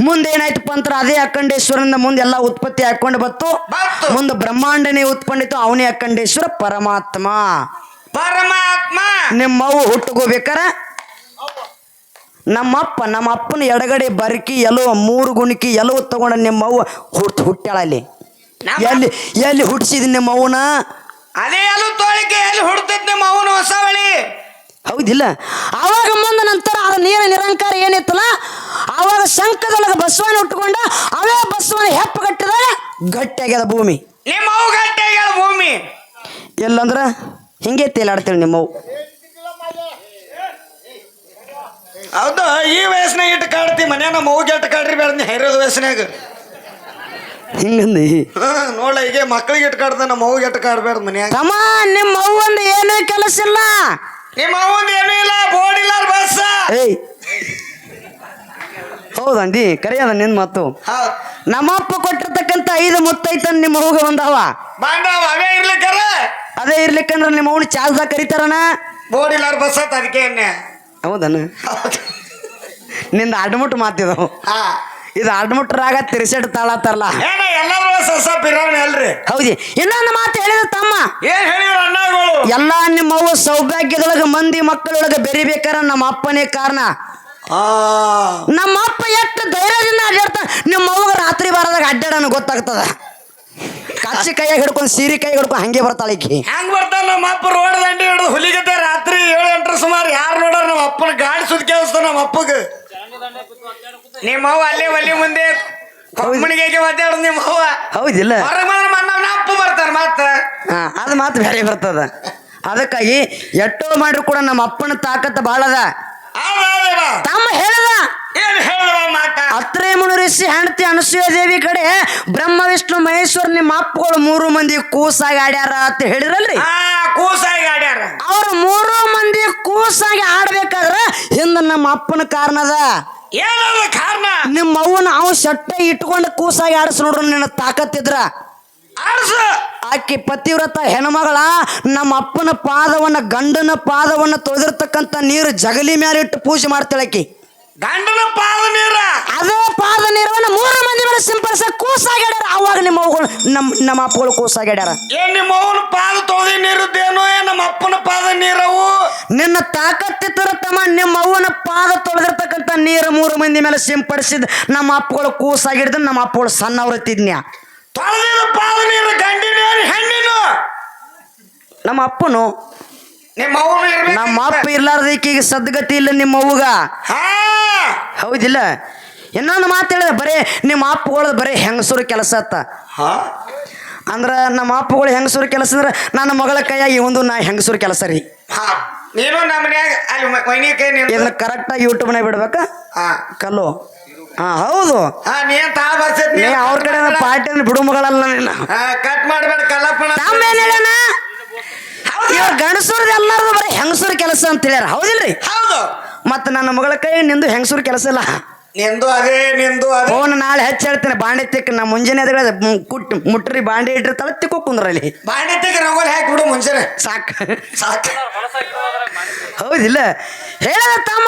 ಮುಂದೆ ಏನಾಯ್ತಪ್ಪ ಪಂತ್ರ ಅದೇ ಅಖಂಡೇಶ್ವರನಿಂದ ಮುಂದೆ ಎಲ್ಲ ಉತ್ಪತ್ತಿ ಹಾಕೊಂಡು ಬತ್ತು. ಮುಂದೆ ಬ್ರಹ್ಮಾಂಡನೇ ಉತ್ಪನ್ನಿತು ಅವನೇ ಅಖಂಡೇಶ್ವರ ಪರಮಾತ್ಮ. ಪರಮಾತ್ಮ! ನಿಮ್ಮವ್ವ ಹುಟ್ಟುಕೋಬೇಕಾರ? ನಮ್ಮಪ್ಪ ನಮ್ಮ ಅಪ್ಪನ ಎಡಗಡೆ ಬರ್ಕಿ ಎಲ್ಲೋ ಮೂರು ಗುಣಕಿ ಎಲ್ಲವೂ ತಗೊಂಡ ನಿಮ್ಮವ್ವ ಹುಟ್ಟು ಹುಟ್ಟ್ಯಾಳ ಅಲ್ಲಿ ನಮ್ಮ- ಎಲ್ಲಿ ಎಲ್ಲಿ ಹುಟ್ಟಿಸಿದ ನಿಮ್ಮವ್ವನ? ಅದೇ ಅಲ್ಲೂ ತೋಳಿಕೆ ಎಲ್ಲಿ ಹುಡ್ತೈತ್ ನಿಮ್ಮ ಅವನು ಹೊಸ ಬಳಿ ಹೌದಿಲ್ಲ? ಅವಾಗ ಮುಂದೆ ನಂತರ ಆ ನೀರ ನಿರಂಕಾರ ಏನಿತ್ತಲ್ಲ ಅವಾಗ ಶಂಕದೊಳಗೆ ಬಸವನ ಉಟ್ಕೊಂಡ ಅವೇ ಬಸವನ ಹೆಪ್ಪಗಟ್ಟಿದಾಗ ಗಟ್ಟಿಯಾಗ್ಯದ ಭೂಮಿ. ನಿಮ್ಮ ಅವು ಗಟ್ಟಿಯಾಗ ಭೂಮಿ. ಎಲ್ಲಂದ್ರ ಹಿಂಗೆ ತೇಲಾಡ್ತೇವೆ ನಿಮ್ಮವು. ಹೌದು ಈ ವಯಸ್ಸಿನಾಗ ಇಟ್ಟು ಕಾಡ್ತಿ ಮನ್ಯಾಗ ನಮ್ಮ ಅವ್ಗೆ ಇಟ್ಟು ಕಾಡ್ರಿ ಬೇಡ ನೀ ಹೈರೋದ ವಯಸ್ಸಿನಾಗ. ಹಿಂಗಂದಿ? ನೋಡ ಈಗ ಮಕ್ಳಿಗೆ ಇಟ್ಕಾಡ್ದ ನಮ್ಮ ಅವ್ಗೆ ಇಟ್ಕಾಡ್ಬೇಡ ಮನ್ಯಾಗ. ತಮ್ಮ ನಿಮ್ಮ ಅವ್ವಂದು ಏನೂ ಕೆಲಸ ಇಲ್ಲ. ನಿಮ್ಮ ಅವ್ವಂದು ಏನೂ ಇಲ್ಲ ಬೋರ್ಡ್ ಇಲ್ಲ ಬಸ್ ಏಯ್. ಹೌದಂದಿ ಕರೆಯದ ನಿನ್ ಮಾತು. ನಮ್ಮಪ್ಪ ಕೊಟ್ಟಿರ್ತಕ್ಕಂತ ಐದು ಮುತ್ತೈತನ್ ನಿಮ್ಮ ಹೋಗ ಬಂದವ. ಬಾಂಡವ ಅವೇ ಇರ್ಲಿಕ್ಕರ. ಅದೇ ಇರ್ಲಿಕ್ಕಂದ್ರ ನಿಮ್ಮ ಅವ್ನ ಚಾಲ್ದಾಗ ಕರಿತಾರಣ ಬೋರ್ಡ್ ಇಲ್ಲ ಬಸ್ ಅದಕ್ಕೆ ಹೌದನ? ಹೌದು ನಿಂದ ಅಡ್ಮುಟ್ ಮಾತಿದವು. ಹಾ. ಇದು ಅಡ್ಮುಟ್ರಾಗ ತಿರ್ಸೆಟ್ ತಾಳತ್ತಾರಲ್ಲ. ಏನ ಎಲ್ಲರೂ ಸಸ ಬಿರಾಣಿ ಅಲ್ರಿ? ಹೌದಿ. ಇನ್ನೊಂದು ಮಾತು ಹೇಳಿದ ತಮ್ಮ. ಏನ್ ಹೇಳಿದ್ರು ಅಣ್ಣಗಳು ಎಲ್ಲ ನಿಮ್ಮವ್ವ ಸೌಭಾಗ್ಯದೊಳಗೆ ಮಂದಿ ಮಕ್ಕಳೊಳಗ ಬೆರಿಬೇಕಾರ ನಮ್ಮ ಅಪ್ಪನೇ ಕಾರಣ. ಆ. ನಮ್ಮ ಅಪ್ಪ ಎಷ್ಟು ಧೈರ್ಯದಿಂದ ಅಡ್ಡಾಡ್ತಾನ ನಿಮ್ಮ ಅವ್ಗ ರಾತ್ರಿ ಬಾರದಾಗ ಅಡ್ಡಾಡನ ಗೊತ್ತಾಗ್ತದ. ಕಚ್ಚಿ ಕೈಯಾಗ ಹಿಡ್ಕೊಂಡು ಸೀರೆ ಕೈ ಹಿಡ್ಕೊಂಡು ಹಂಗೆ ಬರ್ತಾಳೆ ಈಕಿ. ಹೆಂಗ್ ಬರ್ತಾರ ನಮ್ಮ ಅಪ್ಪ ರೋಡ್ ದಂಡಿ ಹಿಡಿದು ಹುಲಿಗತ್ತೆ ರಾತ್ರಿ ಏಳು ಎಂಟರ ಸುಮಾರು ಯಾರು ನೋಡೋರು ನಮ್ಮ ಅಪ್ಪನ ಗಾಡಿ ಸುದ್ದಿ ಕೇಳಿಸ್ತಾರ ನಮ್ಮ ಅಪ್ಪಗ. ನಿಮ್ಮ ಅವ್ವ ಅಲ್ಲೇ ಒಲ್ಲಿ ಮುಂದೆ ಕೊಮ್ಮಣಿಗೆ ಒದ್ದಾಡೋದು ನಿಮ್ಮ ಅವ್ವ. ಹೌದಿಲ್ಲ. ಹೊರಗೆ ಬಂದ್ರೆ ಮನ್ನ ಅಪ್ಪ ಬರ್ತಾರ ಮಾತ್ರ. ಹಾ ಅದು ಮಾತು ಬೇರೆ ಬರ್ತದ. ಅದಕ್ಕಾಗಿ ಎಷ್ಟೋ ಮಾಡ್ರು ಕೂಡ ನಮ್ಮ ಅಪ್ಪನ ತಾಕತ್ತ ಭಾಳ ಅದ ತಮ್ಮ ಹೇಳದ. ಏನ್ ಹೇಳುವ ಮಾತ? ಅತ್ರೇ ಮುನಿ ಋಷಿ ಹೆಂಡತಿ ಅನಸೂಯ ದೇವಿ ಕಡೆ ಬ್ರಹ್ಮ ವಿಷ್ಣು ಮಹೇಶ್ವರ್ ನಿಮ್ಮ ಅಪ್ಪಗಳು ಮೂರು ಮಂದಿ ಕೂಸಾಗಿ ಆಡ್ಯಾರ ಅಂತ ಹೇಳಿರಲ್ರಿ? ಆ ಕೂಸಾಗಿ ಆಡ್ಯಾರ. ಅವ್ರು ಮೂರು ಮಂದಿ ಕೂಸಾಗಿ ಆಡ್ಬೇಕಾದ್ರ ಹಿಂದ ನಮ್ಮ ಅಪ್ಪನ ಕಾರಣದ ಏನದ ಕಾರಣ? ನಿಮ್ಮ ಅವ್ವನ ಅವ್ ಸಟ್ಟ ಇಟ್ಕೊಂಡು ಕೂಸಾಗಿ ಆಡಿಸ್ ನೋಡ್ರು ನಿನ್ನ ತಾಕತ್ತಿದ್ರ ಆಡ್ಸು. ಆಕಿ ಪತಿವ್ರತ ಹೆಣ್ಮಗಳ ನಮ್ಮ ಅಪ್ಪನ ಪಾದವನ್ನ ಗಂಡನ ಪಾದವನ್ನ ತೊಳೆದಿರ್ತಕ್ಕಂಥ ನೀರು ಜಗಲಿ ಮೇಲೆ ಇಟ್ಟು ಪೂಜೆ ಮಾಡ್ತಾಳಕಿ ಗಂಡನ ಪಾದ ನೀರ. ಅದೇ ಪಾದ ನೀರವನ್ನ ಮೂರು ಮಂದಿ ಮೇಲೆ ಸಿಂಪಡಿಸ ಕೂಸಾಗ್ಯಾಡ್ಯಾರ. ಅವಾಗ ನಿಮ್ಮ ಅವ್ಗಳು ನಮ್ಮ ನಮ್ಮ ಅಪ್ಪಗಳು ಕೂಸಾಗ್ಯಾಡ್ಯಾರ. ಏನ್ ನಿಮ್ಮ ಅವನ ಪಾದ ತೊಳೆದಿ ನೀರದ್ದೇನೋ ಏನ್ ನಮ್ಮ ಅಪ್ಪನ ಪಾದ ನೀರವು? ನಿನ್ನ ತಾಕತ್ತಿತ್ತರ ತಮ್ಮ ನಿಮ್ಮ ಅವ್ವನ ಪಾದ ತೊಳೆದಿರ್ತಕ್ಕಂಥ ನೀರು ಮೂರು ಮಂದಿ ಮೇಲೆ ಸಿಂಪಡಿಸಿದ ನಮ್ಮ ಅಪ್ಪಗಳು ಕೂಸಾಗಿಡ್ದ ನಮ್ಮ ಅಪ್ಪಗಳು ಸಣ್ಣವ್ರತ್ತಿದ್ನ್ಯಾ ತೊಳೆದಿದ ಪಾದ ನೀರು ಗಂಡಿನ ಹೆಣ್ಣಿನು? ನಮ್ಮ ಅಪ್ಪನು ನಿಮ್ಮ ಇರ್ಬೇಕು ನಮ್ಮ ಅಪ್ಪ ಇರ್ಲಾರ್ದ ಈಕಿಗೆ ಸದ್ಗತಿ ಇಲ್ಲ ನಿಮ್ಮ ಅವ್ವಗ. ಹಾ. ಹೌದಿಲ್ಲ? ಇನ್ನೊಂದು ಮಾತು ಹೇಳಿದೆ ಬರೀ ನಿಮ್ಮ ಅಪ್ಪಗಳು ಬರೀ ಹೆಂಗಸರು ಕೆಲಸ ಅತ್ತ. ಹಾ. ಅಂದ್ರೆ ನಮ್ಮ ಅಪ್ಪಗಳು ಹೆಂಗಸರು ಕೆಲಸ ಅಂದ್ರೆ ನನ್ನ ಮಗಳ ಕೈಯಾಗಿ ಒಂದು ನಾ ಹೆಂಗಸರು ಕೆಲಸ ರೀ. ಹಾ. ನೀನು ನಮ್ಮ ಮನ್ಯಾಗ ಅಲ್ಲಿ ಮೈನಿ ಕೈ ನೀನು ಇದನ್ನ ಕರೆಕ್ಟಾಗಿ ಯೂಟ್ಯೂಬ್ನಾಗ ಬಿಡ್ಬೇಕಾ? ಹಾ. ಕಲ್ಲು. ಹಾ ಹೌದು. ಹಾ ನೀನ್ ತಾ ಬರ್ಸತ್ ನೀ ಅವ್ರ ಕಡೆ ಪಾರ್ಟಿ ಬಿಡು ಮಗಳಲ್ಲ ನೀನು. ಕಟ್ ಮಾಡ್ಬೇಡ ಕಲ್ಲಪ್ಪನ. ತಮ್ಮ ಏನ್ ಹೇಳ್ಯಾನ? ಇವ್ರ ಗಂಡಸೂರ್ ಎಲ್ಲಾರು ಬರೀ ಹೆಂಗಸರು ಕೆಲಸ ಅಂತ ಹೇಳ್ಯಾರ. ಹೌದಿಲ್ರಿ? ಹೌದು. ಮತ್ತೆ ನನ್ನ ಮಗಳ ಕೈ ನಿಂದು ಹೆಂಗಸರು ಕೆಲಸ ಇಲ್ಲ. ನಿಂದು ಅದೇ ನಿಂದು ಅದೇ. ಫೋನ್ ನಾಳೆ ಹೆಚ್ಚು ಹೇಳ್ತೇನೆ ಬಾಂಡೆ ತಿಕ್ಕ ನಾ ಮುಂಜಾನೆ ಅದ್ರ ಕುಟ್ ಮುಟ್ರಿ ಬಾಂಡೆ ಇಟ್ಟಿರ್ತಾಳೆ ತಿಕ್ಕೋ ಕುಂದ್ರಲ್ಲಿ ಬಾಂಡೆ ತಿಕ್ಕ ರಂಗೋಲಿ ಹಾಕ್ಬಿಡು ಮುಂಜಾನೆ. ಸಾಕು. ಸಾಕು. ಹೌದಿಲ್ಲ. ಹೇಳ ತಮ್ಮ?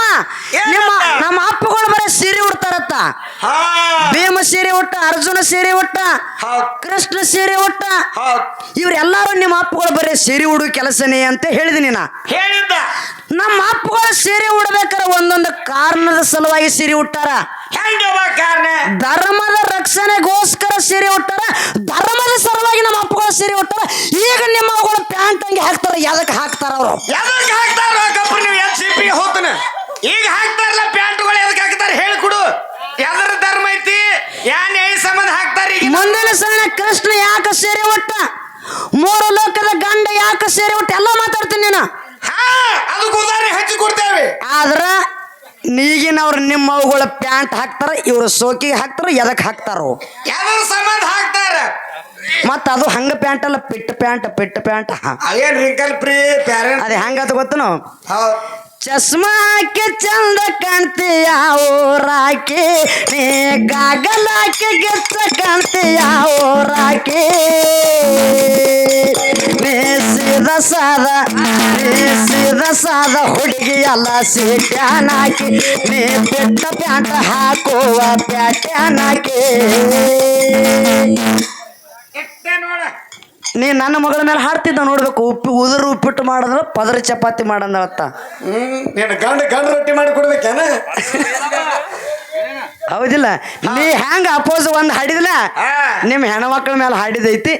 ನಿಮ್ಮ ನಮ್ಮ ಅಪ್ಪಗಳು ಬರೀ ಸೀರೆ ಉಡ್ತಾರತ್ತ. ಹಾ. ಭೀಮ ಸೀರೆ ಉಟ್ಟ ಅರ್ಜುನ ಸೀರೆ ಉಟ್ಟ ಕೃಷ್ಣ ಸೀರೆ ಉಟ್ಟ. ಇವ್ರೆಲ್ಲಾರು ನಿಮ್ಮ ಅಪ್ಪಗಳು ಬರೀ ಸೀರೆ ಉಡು ಕೆಲಸನೇ ಅಂತ ಹೇಳಿದಿನಿ ನಾ ಹೇಳಿದ್ದ. ನಮ್ಮ ಅಪ್ಪಗಳು ಸೀರೆ ಉಡ್ಬೇಕಾರೆ ಒಂದೊಂದು ಕಾರಣದ ಸಲುವಾಗಿ ಸೀರೆ ಉಟ್ಟಾರ. ಹೆಂಗವ ಕಾರಣ? ಧರ್ಮದ ರಕ್ಷಣೆಗೋಸ್ಕರ ಸೀರೆ ಉಟ್ಟಾರ. ಧರ್ಮದ ಸಲುವಾಗಿ ನಮ್ಮ ಅಪ್ಪಗಳು ಸೀರೆ ಉಟ್ಟಾರ. ಈಗ ನಿಮ್ಮ ಅವುಗಳು ಪ್ಯಾಂಟ್ ಹಂಗೆ ಹಾಕ್ತಾರ. ಯಾವ್ದಕ್ಕೆ ಹಾಕ್ತಾರ ಅವರು? ಯಾವ್ದಕ್ಕೆ ಹಾಕ್ತಾರ ಕಪ್ಪ ನೀವು ಎಲ್ ಸಿಪಿಗೆ ಹೋತನ ಈಗ ಹಾಕ್ತಾರಲ್ಲ ಪ್ಯಾಂಟ್ಗಳು ಎದಕ್ಕೆ ಹಾಕ್ತಾರೆ? ಹೇಳ್ಕೊಡು ಎದರ ಧರ್ಮ ಐತಿ? ಯಾ ನ್ಯಾಯ ಸಂಬಂಧ ಹಾಕ್ತಾರೆ ಈಗ ಮುಂದಿನ ಸಣ್ಣ ಕೃಷ್ಣ ಯಾಕೆ ಸೇರಿ ಒಟ್ಟ? ಮೂರು ಲೋಕದ ಗಂಡ ಯಾಕೆ ಸೇರಿ ಒಟ್ಟ? ಎಲ್ಲ ಮಾತಾಡ್ತೀನಿ ನೀನು. ಹಾ ಅದಕ್ಕೆ ಉದಾಹರಣೆ ಹಚ್ಚಿ ಕೊಡ್ತೇವೆ. ಆದ್ರ ನೀಗಿನವ್ರು ನಿಮ್ಮ ಅವುಗಳ ಪ್ಯಾಂಟ್ ಹಾಕ್ತಾರ ಇವ್ರ ಸೋಕಿಗೆ ಹಾಕ್ತಾರ ಎದಕ್ಕೆ ಹಾಕ್ತಾರ? ಯಾವ್ದಾರ ಸಂಬಂಧ ಹಾಕ್ತಾರ. ಮತ್ತ ಅದು ಹಂಗ ಪ್ಯಾಂಟ್ ಅಲ್ಲ ಪಿಟ್ ಪ್ಯಾಂಟ್ ಪಿಟ್ ಪ್ಯಾಂಟ್ ಅವೇನ್ ರಿಂಕಲ್ ಫ್ರೀ ಪ್ಯಾರೆಂಟ್ ಅದೇ ಹಂಗತ ಗೊತ್ತನು? ಹೌದ್. ಚಸ್ಮಾ ಹಾಕಿ ಚಂದ ಕಾಣ್ತೀಯ ಊರಾಕಿ ನೀ ಗಾಗಲ್ ಹಾಕಿ ಗೆತ್ತ ಕಾಣ್ತೀಯ ಹುಡುಗಿಯ ಓರಾಕಿ ನೇಸಿದ ಸಾದ ನೇಸಿದ ಸಾದ ಹುಡುಗಿ ಅಲ್ಲ ಸೀಟ್ಯಾನಾಕಿ ನೀ ಬಿಟ್ಟ ಪ್ಯಾಂಟ್ ಹಾಕುವ ಪ್ಯಾಟ್ಯಾನಾಕಿ ಇಟ್ಟೆ ನೋಡ ನೀ ನನ್ನ ಮಗಳ ಮೇಲೆ ಹಾಡ್ತಿದ್ದ ನೋಡ್ಬೇಕು. ಉಪ್ಪು ಉದುರು ಉಪ್ಪಿಟ್ಟು ಮಾಡಿದ್ರೆ ಪದರ ಚಪಾತಿ ಮಾಡಂದಳತ್ತ. ಹ್ಮ್ ನೀನು ಗಂಡ ಗಂಡ ರೊಟ್ಟಿ ಮಾಡಿ ಕೊಡ್ಬೇಕೇನ? ಹೌದಿಲ್ಲ. ನೀ ಹೆಂಗ ಅಪೋಸ್ ಒಂದ್ ಹಾಡಿದಿಲ್ಲ ನಿಮ್ಮ ನಿಮ್ ಹೆಣ್ಮಕ್ಳ ಮೇಲೆ ಹಾಡಿದೈತಿ.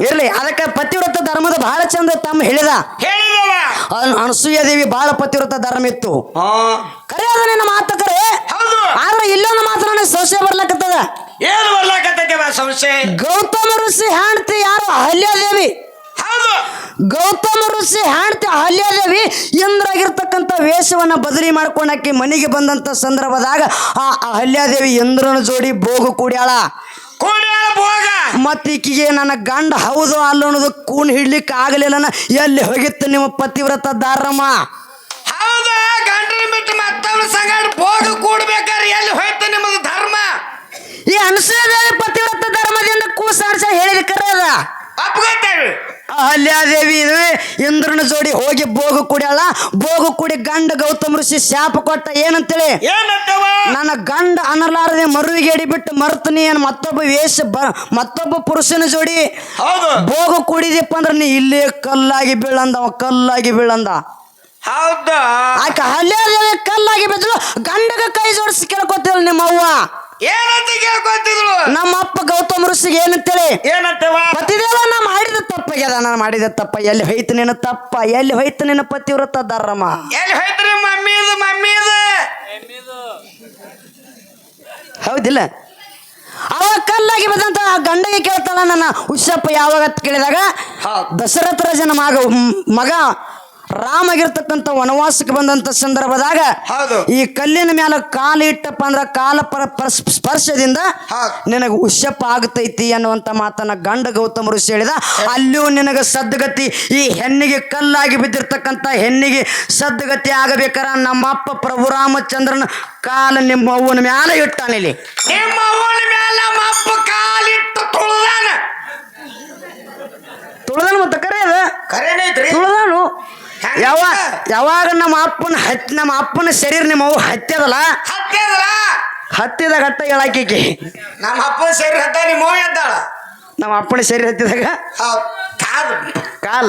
ಇರ್ಲಿ ಅದಕ್ಕೆ ಪತಿವ್ರತ ಧರ್ಮದ ಬಹಳ ಚಂದ ತಮ್ಮ ಹೇಳಿದ. ಅನ್- ಅನಸೂಯ ದೇವಿ ಬಹಳ ಪತಿವ್ರತ ಧರ್ಮ ಇತ್ತು. ಕರೆ ಅದು ನಿನ್ನ ಮಾತು ಕರೆ. ಆದ್ರೆ ಇಲ್ಲೊಂದು ಮಾತು ನನಗೆ ಸಂಶಯ ಬರ್ಲಕತ್ತದ ಏನು ಸಂಶಯ. ಗೌತಮ ಋಷಿ ಹೆಂಡತಿ ಯಾರು? ಅಹಲ್ಯಾದೇವಿ. ಹೌದು. ಗೌತಮ ಋಷಿ ಹೆಂಡ್ತಿ ಅಹಲ್ಯಾದೇವಿ ಇಂದ್ರಾಗಿರ್ತಕ್ಕಂಥ ವೇಷವನ್ನ ಬದಲಿ ಮಾಡ್ಕೊಂಡಾಕಿ ಮನೆಗೆ ಬಂದಂತ ಸಂದರ್ಭದಾಗ ಆ ಅಹಲ್ಯಾದೇವಿ ಇಂದ್ರನ ಜೋಡಿ ಭೋಗ ಕೂಡ್ಯಾಳ. ಕೂಡ್ಯಾಳ ಭೋಗ. ಈಕಿಗೆ ನನ್ನ ಗಂಡ ಹೌದು ಅಲ್ಲ ಅನ್ನೋದು ಕೂನ್ ಹಿಡ್ಲಿಕ್ಕೆ ಆಗಲಿಲ್ಲ ಎಲ್ಲಿ ಹೋಗಿತ್ತು ನಿಮ್ಮ ಪತಿವ್ರತ ದಾರಮ್ಮ? ಹೌದು ಗಂಡನ ಬಿಟ್ಟು ಮತ್ತವ್ರ ಸಂಗಡ ಭೋಗ ಕೂಡ್ಬೇಕಾದ್ರೆ ಎಲ್ಲಿ ಹೋಯ್ತು ನಿಮ್ಮದು ಧರ್ಮ? ಈ ಅನುಸೂಯದೇವಿ ಪತಿವ್ರತ ಧರ್ಮದಿಂದ ಕೂಸಾಡ್ಸ ಹೇಳಿದ ಕರದ ಅದ. ಅಪ್ಕೋತೇವೆ ಅಹಲ್ಯಾದೇವಿ ಇದು ಇಂದ್ರನ ಜೋಡಿ ಹೋಗಿ ಭೋಗ ಕುಡಿಯಲ್ಲ ಭೋಗ ಕುಡಿ ಗಂಡ ಗೌತಮ ಋಷಿ ಶಾಪ ಕೊಟ್ಟ ಏನಂತೇಳಿ? ನನ್ನ ಗಂಡ ಅನ್ನಲಾರದೆ ಮರುವಿಗೆ ಬಿಟ್ಟು ಮರ್ತನಿ ಏನು ಮತ್ತೊಬ್ಬ ವೇಷ ಬ ಮತ್ತೊಬ್ಬ ಪುರುಷನ ಜೋಡಿ ಬೋಗು ಕುಡಿದಿಪ್ಪ ಅಂದ್ರೆ ನೀ ಇಲ್ಲೇ ಕಲ್ಲಾಗಿ ಬೀಳಂದ ಅವ ಕಲ್ಲಾಗಿ ಬೀಳಂದ. ಹೌದಾ? ಆಕೆ ಅಹಲ್ಯಾದೇವಿ ಕಲ್ಲಾಗಿ ಬಿದ್ದಳು ಗಂಡಗ ಕೈ ಜೋಡಿಸಿ ಕೇಳ್ಕೊತಿಲ್ಲ ನಿಮ್ಮ ಅವ್ವ ಏನಂತ ಕೇಳ್ಕೊತಿದ್ರು ನಮ್ಮ ಅಪ್ಪ ಗೌತಮ ಋಷಿಗೆ ಏನಂತೇಳಿ? ಏನಂತವ ಪತಿದೇವ ನಾ ಮಾಡಿದ ತಪ್ಪಾಗ್ಯದ ನಾನು ಮಾಡಿದ ತಪ್ಪ ಎಲ್ಲಿ ಹೋಯ್ತು ನಿನ್ನ ತಪ್ಪ? ಎಲ್ಲಿ ಹೋಯ್ತು ನಿನ್ನ ಪತಿವ್ರತ ಧರ್ಮ? ಎಲ್ಲಿ ಹೋಯ್ತ್ರಿ ಮಮ್ಮಿದು ಮಮ್ಮಿದು? ಹೌದಿಲ್ಲ? ಅವ ಕಲ್ಲಾಗಿ ಬಂದಂತ ಆ ಗಂಡಗೆ ಕೇಳ್ತಾಳ ನನ್ನ ಹುಷಪ್ಪ ಯಾವಾಗ ಅಂತ ಕೇಳಿದಾಗ. ದಶರಥ ರಾಜನ ಮಗ ಮಗ ರಾಮಗಿರ್ತಕ್ಕಂಥ ವನವಾಸಕ್ಕೆ ಬಂದಂತ ಸಂದರ್ಭದಾಗ. ಈ ಕಲ್ಲಿನ ಮೇಲೆ ಕಾಲು ಇಟ್ಟಪ್ಪ ಅಂದ್ರ ಕಾಲ ಪರ ಪರ- ಸ್ಪರ್ಶದಿಂದ ನಿನಗ ಉಷ್ಯಪ್ಪ ಆಗತೈತಿ ಅನ್ನುವಂತ ಮಾತನ್ನ ಗಂಡ ಗೌತಮ ಋಷಿ ಹೇಳಿದ. ಅಲ್ಲಿಯೂ ನಿನಗೆ ಸದ್ಗತಿ ಈ ಹೆಣ್ಣಿಗೆ ಕಲ್ಲಾಗಿ ಬಿದ್ದಿರ್ತಕ್ಕಂಥ ಹೆಣ್ಣಿಗೆ ಸದ್ಗತಿ ಆಗಬೇಕಾರ ನಮ್ಮ ಅಪ್ಪ ಪ್ರಭು ರಾಮಚಂದ್ರನ ಕಾಲ ನಿಮ್ಮ ಅವ್ವನ ಮ್ಯಾಲ ಇಟ್ಟಾನಿಲ್ಲಿ ನಿಮ್ಮ ಅವನ ಮೇಲೆ ನಮ್ಮ ಅಪ್ಪ ಕಾಲಿಟ್ಟು ತುಳ್ದಾನ ತುಳದನು ಮತ್ತೆ ಕರೆ ಅದ ಕರೇನೈತ್ರಿ ತುಳದಾನು ಹೆಂಗ್ ಯಾವ ಯಾವಾಗ ನಮ್ಮ ಅಪ್ಪನ ಹತ್ ನಮ್ಮ ಅಪ್ಪನ ಶರೀರ ನಿಮ್ಮ ಅವ್ವ ಹತ್ಯದಲ್ಲ ಹತ್ತದಲ್ಲ ಹತ್ತಿದ ಗಟ್ಟ ಹೇಳಾಕಿಕಿ ನಮ್ಮ ಅಪ್ಪನ ಶರೀರ ಹತ್ತ ನಿಮ್ಮ ಅವು ಎದ್ದಾಳ. ನಮ್ಮ ಅಪ್ಪನ ಶರೀರ ಹತ್ತಿದಾಗ? ಹೌದು. ಕಾದು ಕಾಲ.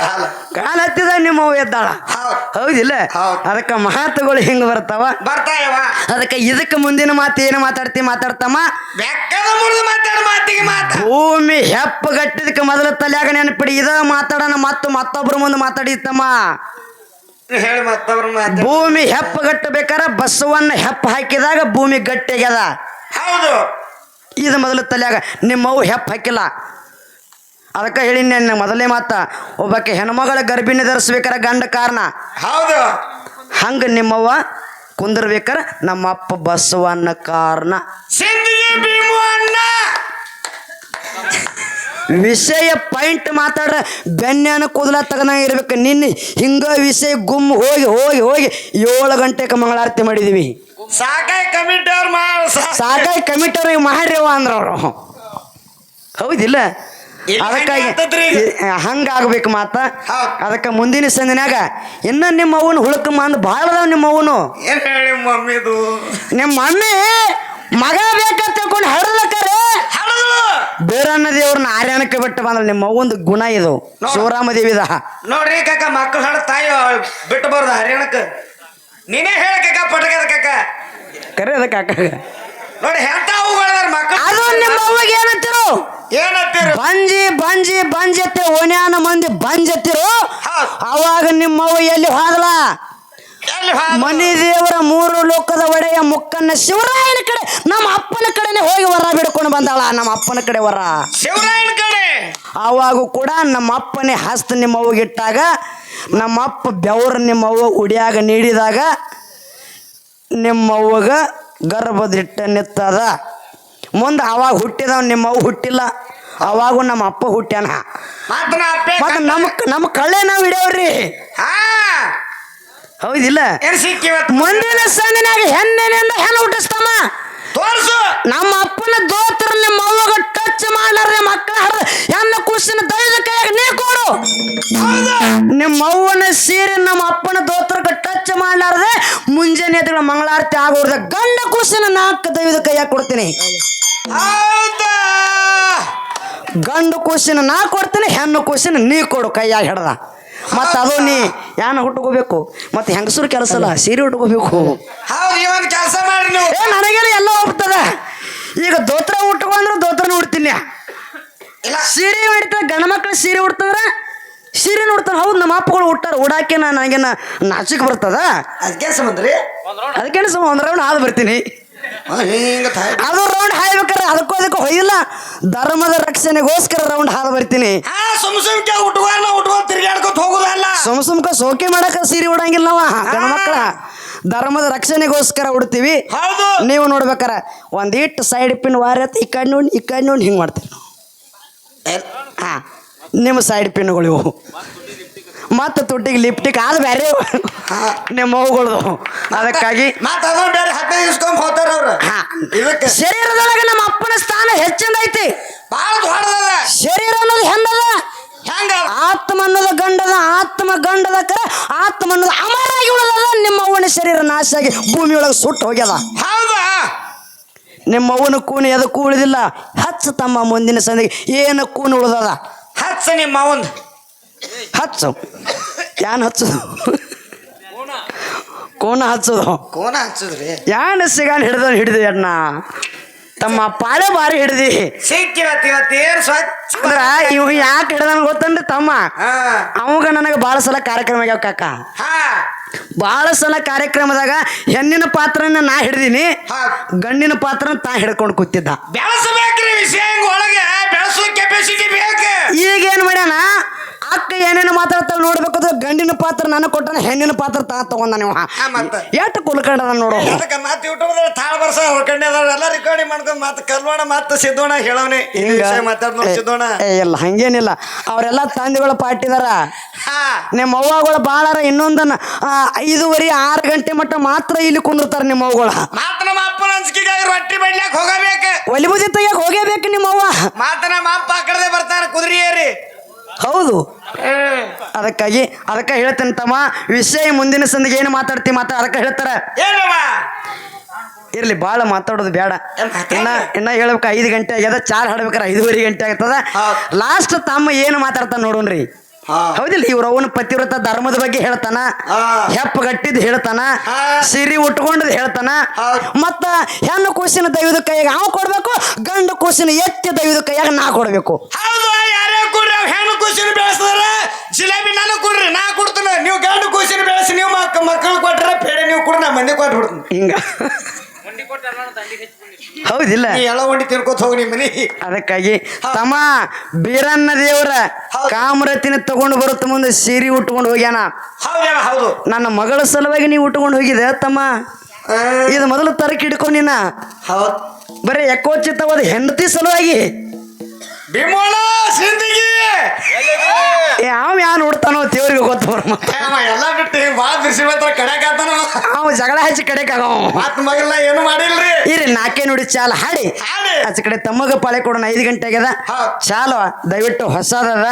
ಕಾಲ. ಕಾಲ ಹತ್ತಿದ ನಿಮ್ಮ ಅವ್ವ ಎದ್ದಾಳ ಹೌದಿಲ್ಲ? ಹೌದ್. ಅದಕ್ಕೆ ಮಹತ್ವಗಳು ಹೆಂಗ್ ಬರ್ತಾವ ಬರ್ತಾಯವ ಅದಕ್ಕೆ ಇದಕ್ಕೆ ಮುಂದಿನ ಮಾತು ಏನು ಮಾತಾಡ್ತಿ ಮಾತಾಡ್ತಮ್ಮ? ಭೂಮಿ ಹೆಪ್ಪ ಗಟ್ಟಿದಕ್ಕೆ ಮೊದಲ ತಲೆಯಾಗ ನೆನಪಿಡಿ. ಇದ ಮಾತಾಡೋಣ ಮತ್ತು ಮತ್ತೊಬ್ರ ಮುಂದೆ ಮಾತಾಡಿತ್ತಮ್ಮ. ಭೂಮಿ ಹೆಪ್ಪ ಗಟ್ಟಬೇಕಾರ ಬಸವನ್ನ ಹೆಪ್ಪ ಹಾಕಿದಾಗ ಭೂಮಿ ಗಟ್ಟಿಗ್ಯದ. ಹೌದು. ಇದು ಮೊದಲ ತಲೆಯಾಗ ನಿಮ್ಮವು ಹೆಪ್ಪ ಹಾಕಿಲ್ಲ. ಅದಕ್ಕೆ ಹೇಳಿ ನನ್ನ ಮೊದಲೇ ಮಾತ ಒಬ್ಬಕ್ಕೆ ಹೆಣ್ಮಗಳ ಗರ್ಭಿಣಿ ಧರಿಸ್ಬೇಕಾರ ಗಂಡ ಕಾರಣ. ಹೌದು. ಹಂಗ ನಿಮ್ಮವ್ವ ಕುಂದಿರ್ಬೇಕಾರ ನಮ್ಮ ಅಪ್ಪ ಬಸವನ್ನ ಕಾರಣ ವಿಷಯ ಪಾಯಿಂಟ್ ಮಾತಾಡ್ರ ಬೆನ್ನೆನ ಕೂದಲ ತಗನ ಇರ್ಬೇಕು. ನಿನ್ನೆ ಹಿಂಗ ವಿಷಯ ಗುಮ್ ಹೋಗಿ ಹೋಗಿ ಹೋಗಿ ಏಳು ಗಂಟೆಗೆ ಮಂಗಳಾರತಿ ಮಾಡಿದೀವಿ. ಸಾಕಾಯ್ ಕಮಿಟಿ ಅವ್ರು ಸಾಕಾಯ್ ಕಮಿಟಿ ಅವ್ರಿಗೆ ಅವರು ಹೌದಿಲ್ಲ? ಅದಕ್ಕಾಗಿ. ಹಂಗಾಗ್ಬೇಕು ಮಾತ. ಅದಕ್ಕೆ ಮುಂದಿನ ಸಂದಿನಾಗ ಇನ್ನ ನಿಮ್ಮ ಅವನ ಹುಳಕ ಮಂದ್ ಭಾಳ ಅದಾವ ನಿಮ್ಮ ಅವನು ಏನ್ ಹೇಳಿ ಮಮ್ಮಿದು? ನಿಮ್ಮ ಮಮ್ಮಿ ಮಗ ಬೇಕಂತ ತಿಳ್ಕೊಂಡು ಹಡಲಕ್ಕರೆ ಹೌದು. ಬೇರನ್ನ ದೇವ್ರನ್ನ ಆರ್ಯಾನಕ್ಕೆ ಬಿಟ್ಟು ಬಂದ್ರೆ ನಿಮ್ಮ ಒಂದು ಗುಣ ಇದು. ಶಿವರಾಮ ದೇವಿದ ನೋಡ್ರಿ ಕಾಕ ಮಕ್ಕಳು ಹೇಳ ತಾಯಿ ಬಿಟ್ಟು ಬರ್ದ ಹರ್ಯಾಣಕ್ಕೆ ನೀನೇ ಹೇಳ ಕಾಕ ಪಟಕದ ಕಾಕ. ಕರೆ ಅದಕ್ಕೆ ಅಕ್ಕಾಗ ನೋಡಿ ಹೆಂತ ಮಕ್ಕಳು ಅದು ನಿಮ್ಮ ಅವ್ವಗೆ ಏನಂತಿರು? ಏನಂತೀರಿ? ಬಂಜಿ ಬಂಜಿ ಬಂಜತ್ತೆ ಓಣ್ಯಾನ ಮಂದಿ ಬಂಜತ್ತಿರು. ಅವಾಗ ನಿಮ್ಮವ್ವ ಎಲ್ಲಿ ಹೋದಲ? ಮನಿ ದೇವರ ಮೂರು ಲೋಕದ ಒಡೆಯ ಮುಕ್ಕನ್ನ ಶಿವರಾಯನ ಕಡೆ ನಮ್ಮ ಅಪ್ಪನ ಕಡೆನೆ ಹೋಗಿ ವರ ಬಿಡ್ಕೊಂಡು ಬಂದಾಳ ನಮ್ಮ ಅಪ್ಪನ ಕಡೆ ವರ. ಶಿವರಾಯನ ಕಡೆ? ಆವಾಗೂ ಕೂಡ ನಮ್ಮ ಅಪ್ಪನೇ ಹಸ್ತ ನಿಮ್ಮ ಅವ್ವಗಿಟ್ಟಾಗ ನಮ್ಮ ಅಪ್ಪ ಬೆವರ ನಿಮ್ಮ ಅವ್ವ ಉಡಿಯಾಗ ನೀಡಿದಾಗ ನಿಮ್ಮವ್ವಗ ಗರ್ಭದಿಟ್ಟ ನಿತ್ತದ. ಮುಂದೆ ಅವಾಗ ಹುಟ್ಟಿದವ ನಿಮ್ಮವ್ವ ಹುಟ್ಟಿಲ್ಲ. ಅವಾಗೂ ನಮ್ಮ ಅಪ್ಪ ಹುಟ್ಟ್ಯಾನ ಮತ್ತ ನಮ್ಮ ನಮ್ಮ ಕಳ್ಳೆ ನಾವು ಹಿಡಿಯವ್ರಿ. ಹೌದಿಲ್ಲ? ಮುಂದಿನ ಸಂದಿನಾಗ ಹೆಣ್ಣಿನಿಂದ ಹೆಣ್ಣು ಹುಟ್ಟಿಸ್ತಮ್ಮ ತೋರ್ಸು. ನಮ್ಮ ಅಪ್ಪನ ದೋತ್ರ ನಿಮ್ಮ ಟಚ್ ಮಾಡ್ಲಾರ ನಿಮ್ಮ ಅಕ್ಕ ಹೆಣ್ಣು ಕುಸಿನ ದೈದ ಕೈಯಾಗ ನೀ ಕೊಡು. ನಿಮ್ಮ ಅವ್ವನ ಸೀರೆ ನಮ್ಮ ಅಪ್ಪನ ದೋತ್ರಕ್ಕೆ ಟಚ್ ಮಾಡ್ಲಾರ್ದೆ ಮುಂಜಾನೆ ಎದ್ಗಳ ಮಂಗಳಾರತಿ ಆಗೋರ್ದ ಗಂಡ ಕುಸಿನ ನಾಲ್ಕು ದೈವದ ಕೈಯಾಗ ಕೊಡ್ತೀನಿ. ಗಂಡು ಕೂಸಿನ ನಾ ಕೊಡ್ತೀನಿ ಹೆಣ್ಣು ಕೂಸಿನ ನೀ ಕೊಡು ಕೈಯಾಗ ಹಿಡ್ದ. ಮತ್ತೆ ಅದು ನೀ ಯಾನ ಹುಟ್ಕೋಬೇಕು ಮತ್ತೆ ಹೆಂಗಸರು ಕೆಲಸ ಅಲ್ಲ ಸೀರೆ ಉಟ್ಕೋಬೇಕು. ಕೆಲಸ ಏ ನನಗೆ ಎಲ್ಲ ಹೋಗ್ತದ ಈಗ ದೋತ್ರ ಉಟ್ಕೊಂಡ್ರೆ ದೋತ್ರನ ಉಡ್ತೀನಿ ಇಲ್ಲ. ಸೀರೆ ಉಡ್ತಾರೆ ಗಂಡ ಮಕ್ಳು ಸೀರೆ ಉಡ್ತಂದ್ರೆ? ಸೀರೆ ಉಡ್ತಾನೆ ಹೌದು ನಮ್ಮ ಅಪ್ಪಗಳು ಉಟ್ಟಾರ. ಉಡಾಕೆ ನನಗೆ ನಾಚಿಕೆ ಬರ್ತದ. ಅದಕ್ಕೆ ಸಮಂದ್ರಿ ರೀ? ಅದಕ್ಕೇನು ರೌಂಡ್ ಹಾದು ಬರ್ತೀನಿ. ಹಿಂಗ ಅದು ರೌಂಡ್ ಹಾಯ್ಬೇಕಾರೆ ಅದಕ್ಕೂ ಅದಕ್ಕೂ ಹೊಯ್ಯಿಲ್ಲ ಧರ್ಮದ ರಕ್ಷಣೆಗೋಸ್ಕರ ರೌಂಡ್ ಹಾಲು ಬರ್ತೀನಿ. ಸುಮ್ ಸುಮ್ಕೆ ಉಟ್ಕೊಂಡ್ ಉಟ್ಕೊಂಡ್ ತಿರ್ಗಾಡ್ಕೊತ ಹೋಗುದಲ್ಲ ಸುಮ್ ಸುಮ್ಕ ಸೋಕೆ ಮಾಡಕ ಸೀರೆ ಉಡಂಗಿಲ್ಲ ನಾವ ಮಕ್ಕಳ ಧರ್ಮದ ರಕ್ಷಣೆಗೋಸ್ಕರ ಉಡ್ತೀವಿ. ಹೌದು. ನೀವು ನೋಡ್ಬೇಕಾರ ಒಂದಿಟ್ಟು ಸೈಡ್ ಪಿನ್ ವಾರತ್ ಈ ಕಣ್ಣು ಈ ಕಣ್ಣು ಹಿಂಗ್ ಮಾಡ್ತೀವಿ ಹಾ ನಿಮ್ಮ ಸೈಡ್ ಪಿನ್ಗಳು ಇವು. ಮತ್ತು ತುಟ್ಟಿಗೆ ಲಿಪ್ಟಿಕ್ ಆದ ಬೇರೆ ನಿಮ್ಮ ಅವುಗಳು ಅದಕ್ಕಾಗಿ ಮತ್ತ ಅದನ್ನ ಬೇರೆ ಹದಿನೈದು ಇಸ್ಕೊಂಡ್ ಹೋಗ್ತಾರ ಅವ್ರ. ಇದಕ್ಕೆ ಶರೀರದೊಳಗೆ ನಮ್ಮ ಅಪ್ಪನ ಸ್ಥಾನ ಹೆಚ್ಚಿಂದ ಐತಿ. ಶರೀರ ಅನ್ನೋದು ಹೆಂಗದ? ಹೆಂಗ? ಆತ್ಮ ಅನ್ನೋದು ಗಂಡದ ಆತ್ಮ ಗಂಡದ ಕರೆ ಆತ್ಮ ಅನ್ನೋದು ಅಮರಾಗಿ ಉಳದಲ್ಲ ನಿಮ್ಮ ಅವ್ವನ ಶರೀರ ನಾಶ ಆಗಿ ಭೂಮಿ ಒಳಗೆ ಸುಟ್ಟು ಹೋಗ್ಯದ. ಹೌದಾ? ನಿಮ್ಮ ಅವ್ವನ ಕೂಣಿ ಅದಕ್ಕೂ ಉಳಿದಿಲ್ಲ. ಹಚ್ಚ ತಮ್ಮ ಮುಂದಿನ ಸಂದಿಗೆ ಏನು ಕೂಣಿ ಉಳಿದದ? ಹಚ್ಚ ನಿಮ್ಮ ಅವಂದ್ ಹಚ್ಚು. ಯಾನ್ ಹಚ್ಚದು? ಕೋಣ ಹಚ್ಚೋದು. ಕೋನ ಹಚ್ಚದ್ರಿ? ಯಾನ್ ಸಿಗಾನ್ ಹಿಡ್ದ ಹಿಡಿದು ಅಣ್ಣ? ತಮ್ಮ ಪಾಳೆ ಬಾರಿ ಹಿಡ್ದಿ. ಅಂದ್ರ ಇವ್ ಯಾಕೆ ಹಿಡ್ದನ್ ಗೊತ್ತನ್ರಿ ತಮ್ಮ? ಅವಾಗ ನನಗೆ ಭಾಳ ಸಲ ಕಾರ್ಯಕ್ರಮ ಆಗ್ಯಾವ ಕಾಕ. ಭಾಳ ಸಲ ಕಾರ್ಯಕ್ರಮದಾಗ ಹೆಣ್ಣಿನ ಪಾತ್ರನ ನಾ ಹಿಡ್ದೀನಿ. ಗಂಡಿನ ಪಾತ್ರನ ತಾ ಹಿಡ್ಕೊಂಡು ಕೂತಿದ್ದ. ಬೆಳೆಸಬೇಕ್ರಿ ವಿಷಯ ನೋಡ್ಬೇಕು ನೋಡ್ಬೇಕಾದ್ರೆ ಗಂಡಿನ ಪಾತ್ರ ನಾನು ಕೊಟ್ಟನ ಹೆಣ್ಣಿನ ಪಾತ್ರ ತಾ ತಗೊಂಡ ನೀವು. ಮತ್ತೆ? ಎಷ್ಟು ಕುಲ್ಕಂಡದ ನೋಡು. ಅದಕ್ಕೆ ಮತ್ತೆ ಯೂಟ್ಯೂಬ್ ತಾಳ ಬರ್ಸ ಅದಾವ ಎಲ್ಲ ರೆಕಾರ್ಡಿಂಗ್ ಮಾಡ್ಕೊಂಡು ಮತ್ತೆ ಕಲ್ವಾಣ ಮತ್ತೆ ಸಿದ್ದೋಣ ಹೇಳವನೆ. ಈ ವಿಷಯ ಮಾತಾಡ್ ನೋಡಿ ಸಿದ್ದೋಣ. ಏ ಇಲ್ಲ ಹಂಗೇನಿಲ್ಲ. ಅವರೆಲ್ಲ ತಂದೆಗಳ ಪಾಟಿದಾರ ಹಾ. ನಿಮ್ಮ ಅವ್ವಗಳು ಬಾಳಾರ ಇನ್ನೊಂದನ್ನ ಐದುವರೆ ಆರು ಗಂಟೆ ಮಟ್ಟ ಮಾತ್ರ ಇಲ್ಲಿ ಕುಂದಿರ್ತಾರ ನಿಮ್ಮ ಅವ್ಗಳು ಮಾತ್ರ ನಮ್ಮ ಅಪ್ಪನ ಅಂಜಿಕೆಗಾಗಿ ರೊಟ್ಟಿ ಬಡ್ಲಾಕ್ ಹೋಗಬೇಕು. ಒಲಿಬುದಿ ಬುದ್ಧಿ ತೆಗಿಯಕ್ ಹೋಗೇಬೇಕು ನಿಮ್ಮ ಅವ್ವ ಮಾತ ನಮ್ಮ ಅಪ್ಪ ಆ ಕಡೆ ಬರ್ತಾರ ಕುದುರೆ ಏರಿ. ಹೌದು. ಅದಕ್ಕಾಗಿ ಅದಕ್ಕೆ ಹೇಳ್ತೇನೆ ತಮ್ಮ ವಿಷಯ ಮುಂದಿನ ಸಂದಿಗೆ ಏನು ಮಾತಾಡ್ತಿ ಮಾತಾ ಅದಕ್ಕೆ ಹೇಳ್ತಾರ. ಇರಲಿ ಭಾಳ ಮಾತಾಡೋದು ಬೇಡ. ಇನ್ನ ಇನ್ನ ಹೇಳ್ಬೇಕು ಐದು ಗಂಟೆ ಆಗ್ಯದ ಚಾರ್ ಹಾಡ್ಬೇಕಾರೆ ಐದುವರೆ ಗಂಟೆ ಆಗ್ತದ. ಲಾಸ್ಟ್ ತಮ್ಮ ಏನು ಮಾತಾಡ್ತಾನೆ ನೋಡೋಣ್ರಿ ಹೌದಿಲ್ಲ ಇವ್ರ ಅವನ ಪತಿವ್ರತ ಧರ್ಮದ ಬಗ್ಗೆ ಹೇಳ್ತಾನ ಹಾ. ಹೆಪ್ಪ ಗಟ್ಟಿದ್ ಹೇಳ್ತಾನ. ಸಿರಿ ಉಟ್ಕೊಂಡದ್ ಹೇಳ್ತಾನ. ಮತ್ತ ಹೆಣ್ಣು ಕೂಸಿನ ದೈವದ ಕೈಯಾಗ ಅವ ಕೊಡ್ಬೇಕು ಗಂಡು ಕೂಸಿನ ಎತ್ತಿ ದೈವದ ಕೈಯಾಗ ನಾ ಕೊಡ್ಬೇಕು ಹೌದು ಯಾರ್ಯಾರು ಕೊಡ್ರಿ ಅವ್ ಹೆಣ್ಣು ಕೂಸಿನ ಬೆಳೆಸಿದ್ರ ಜಿಲೇಬಿ ನಾನು ಕೊಡ್ರಿ ನಾ ಕೊಡ್ತೀನಿ. ನೀವು ಗಂಡು ಕೂಸಿನ ಬೆಳೆಸಿ ನೀವು ಮಕ್ ಮಕ್ಕಳು ಕೊಟ್ರೆ ಪೇಡೆ ನೀವು ಕೊಡ್ರಿ ನಾ ಮಂದಿ ಕೊಟ್ಟು ಬಿಡ್ತೀನಿ. ಹಿಂಗ. ಹೌದಿಲ್ಲ. ಎಲ್ಲ ಒಂಡಿ ತಿನ್ಕೋತ ಹೋಗಿ ನಿಮ್ಮ ಮನಿ. ಅದಕ್ಕಾಗಿ ತಮ್ಮ ಬೀರನ್ನ ದೇವರ ಕಾಮ್ರತಿನ ತಗೊಂಡು ಬರುತ್ತ ಮುಂದೆ ಸೀರೆ ಉಟ್ಕೊಂಡು ಹೋಗ್ಯಾನ. ಹೌದು ನನ್ನ ಮಗಳ ಸಲುವಾಗಿ ನೀವು ಉಟ್ಕೊಂಡು ಹೋಗಿದೆ ತಮ್ಮ. ಇದು ಮೊದಲು ತರಕ ಹಿಡ್ಕೊ ನೀನ. ಹೌದ್. ಬರೀ ಎಕ್ಕೋಚಿತವಾದ ಹೆಂಡತಿ ಸಲುವಾಗಿ. ಬಿಮೋಳ ಸಿಂದಿಗಿ! ಯಾವ ಯಾನ್ ಉಡ್ತಾನೋ ದೇವ್ರಿಗೆ ಗೊತ್ತು ಅವ ಎಲ್ಲ ಬಿಟ್ಟು ಬಾ ಭಾಳ ಬಿಸಿ ಮಾತ್ರ ಕಡೆಕಾತನ ಅವ. ಜಗಳ ಹಚ್ಚಿ ಕಡೆಕಾಗ ಮತ್ ಮಗಲ್ಲ ಏನು ಮಾಡಿಲ್ರಿ? ಇರಿ ನಾಲ್ಕೇ ನೋಡಿ ಚಾಲ ಹಾಡಿ. ಆಚೆ ಕಡೆ ತಮ್ಮಗ ಪಾಳೆ ಕೊಡೋಣ ಐದು ಗಂಟೆ ಆಗ್ಯದ ಚಾಲ ಚಾಲು ದಯವಿಟ್ಟು ಹೊಸದದ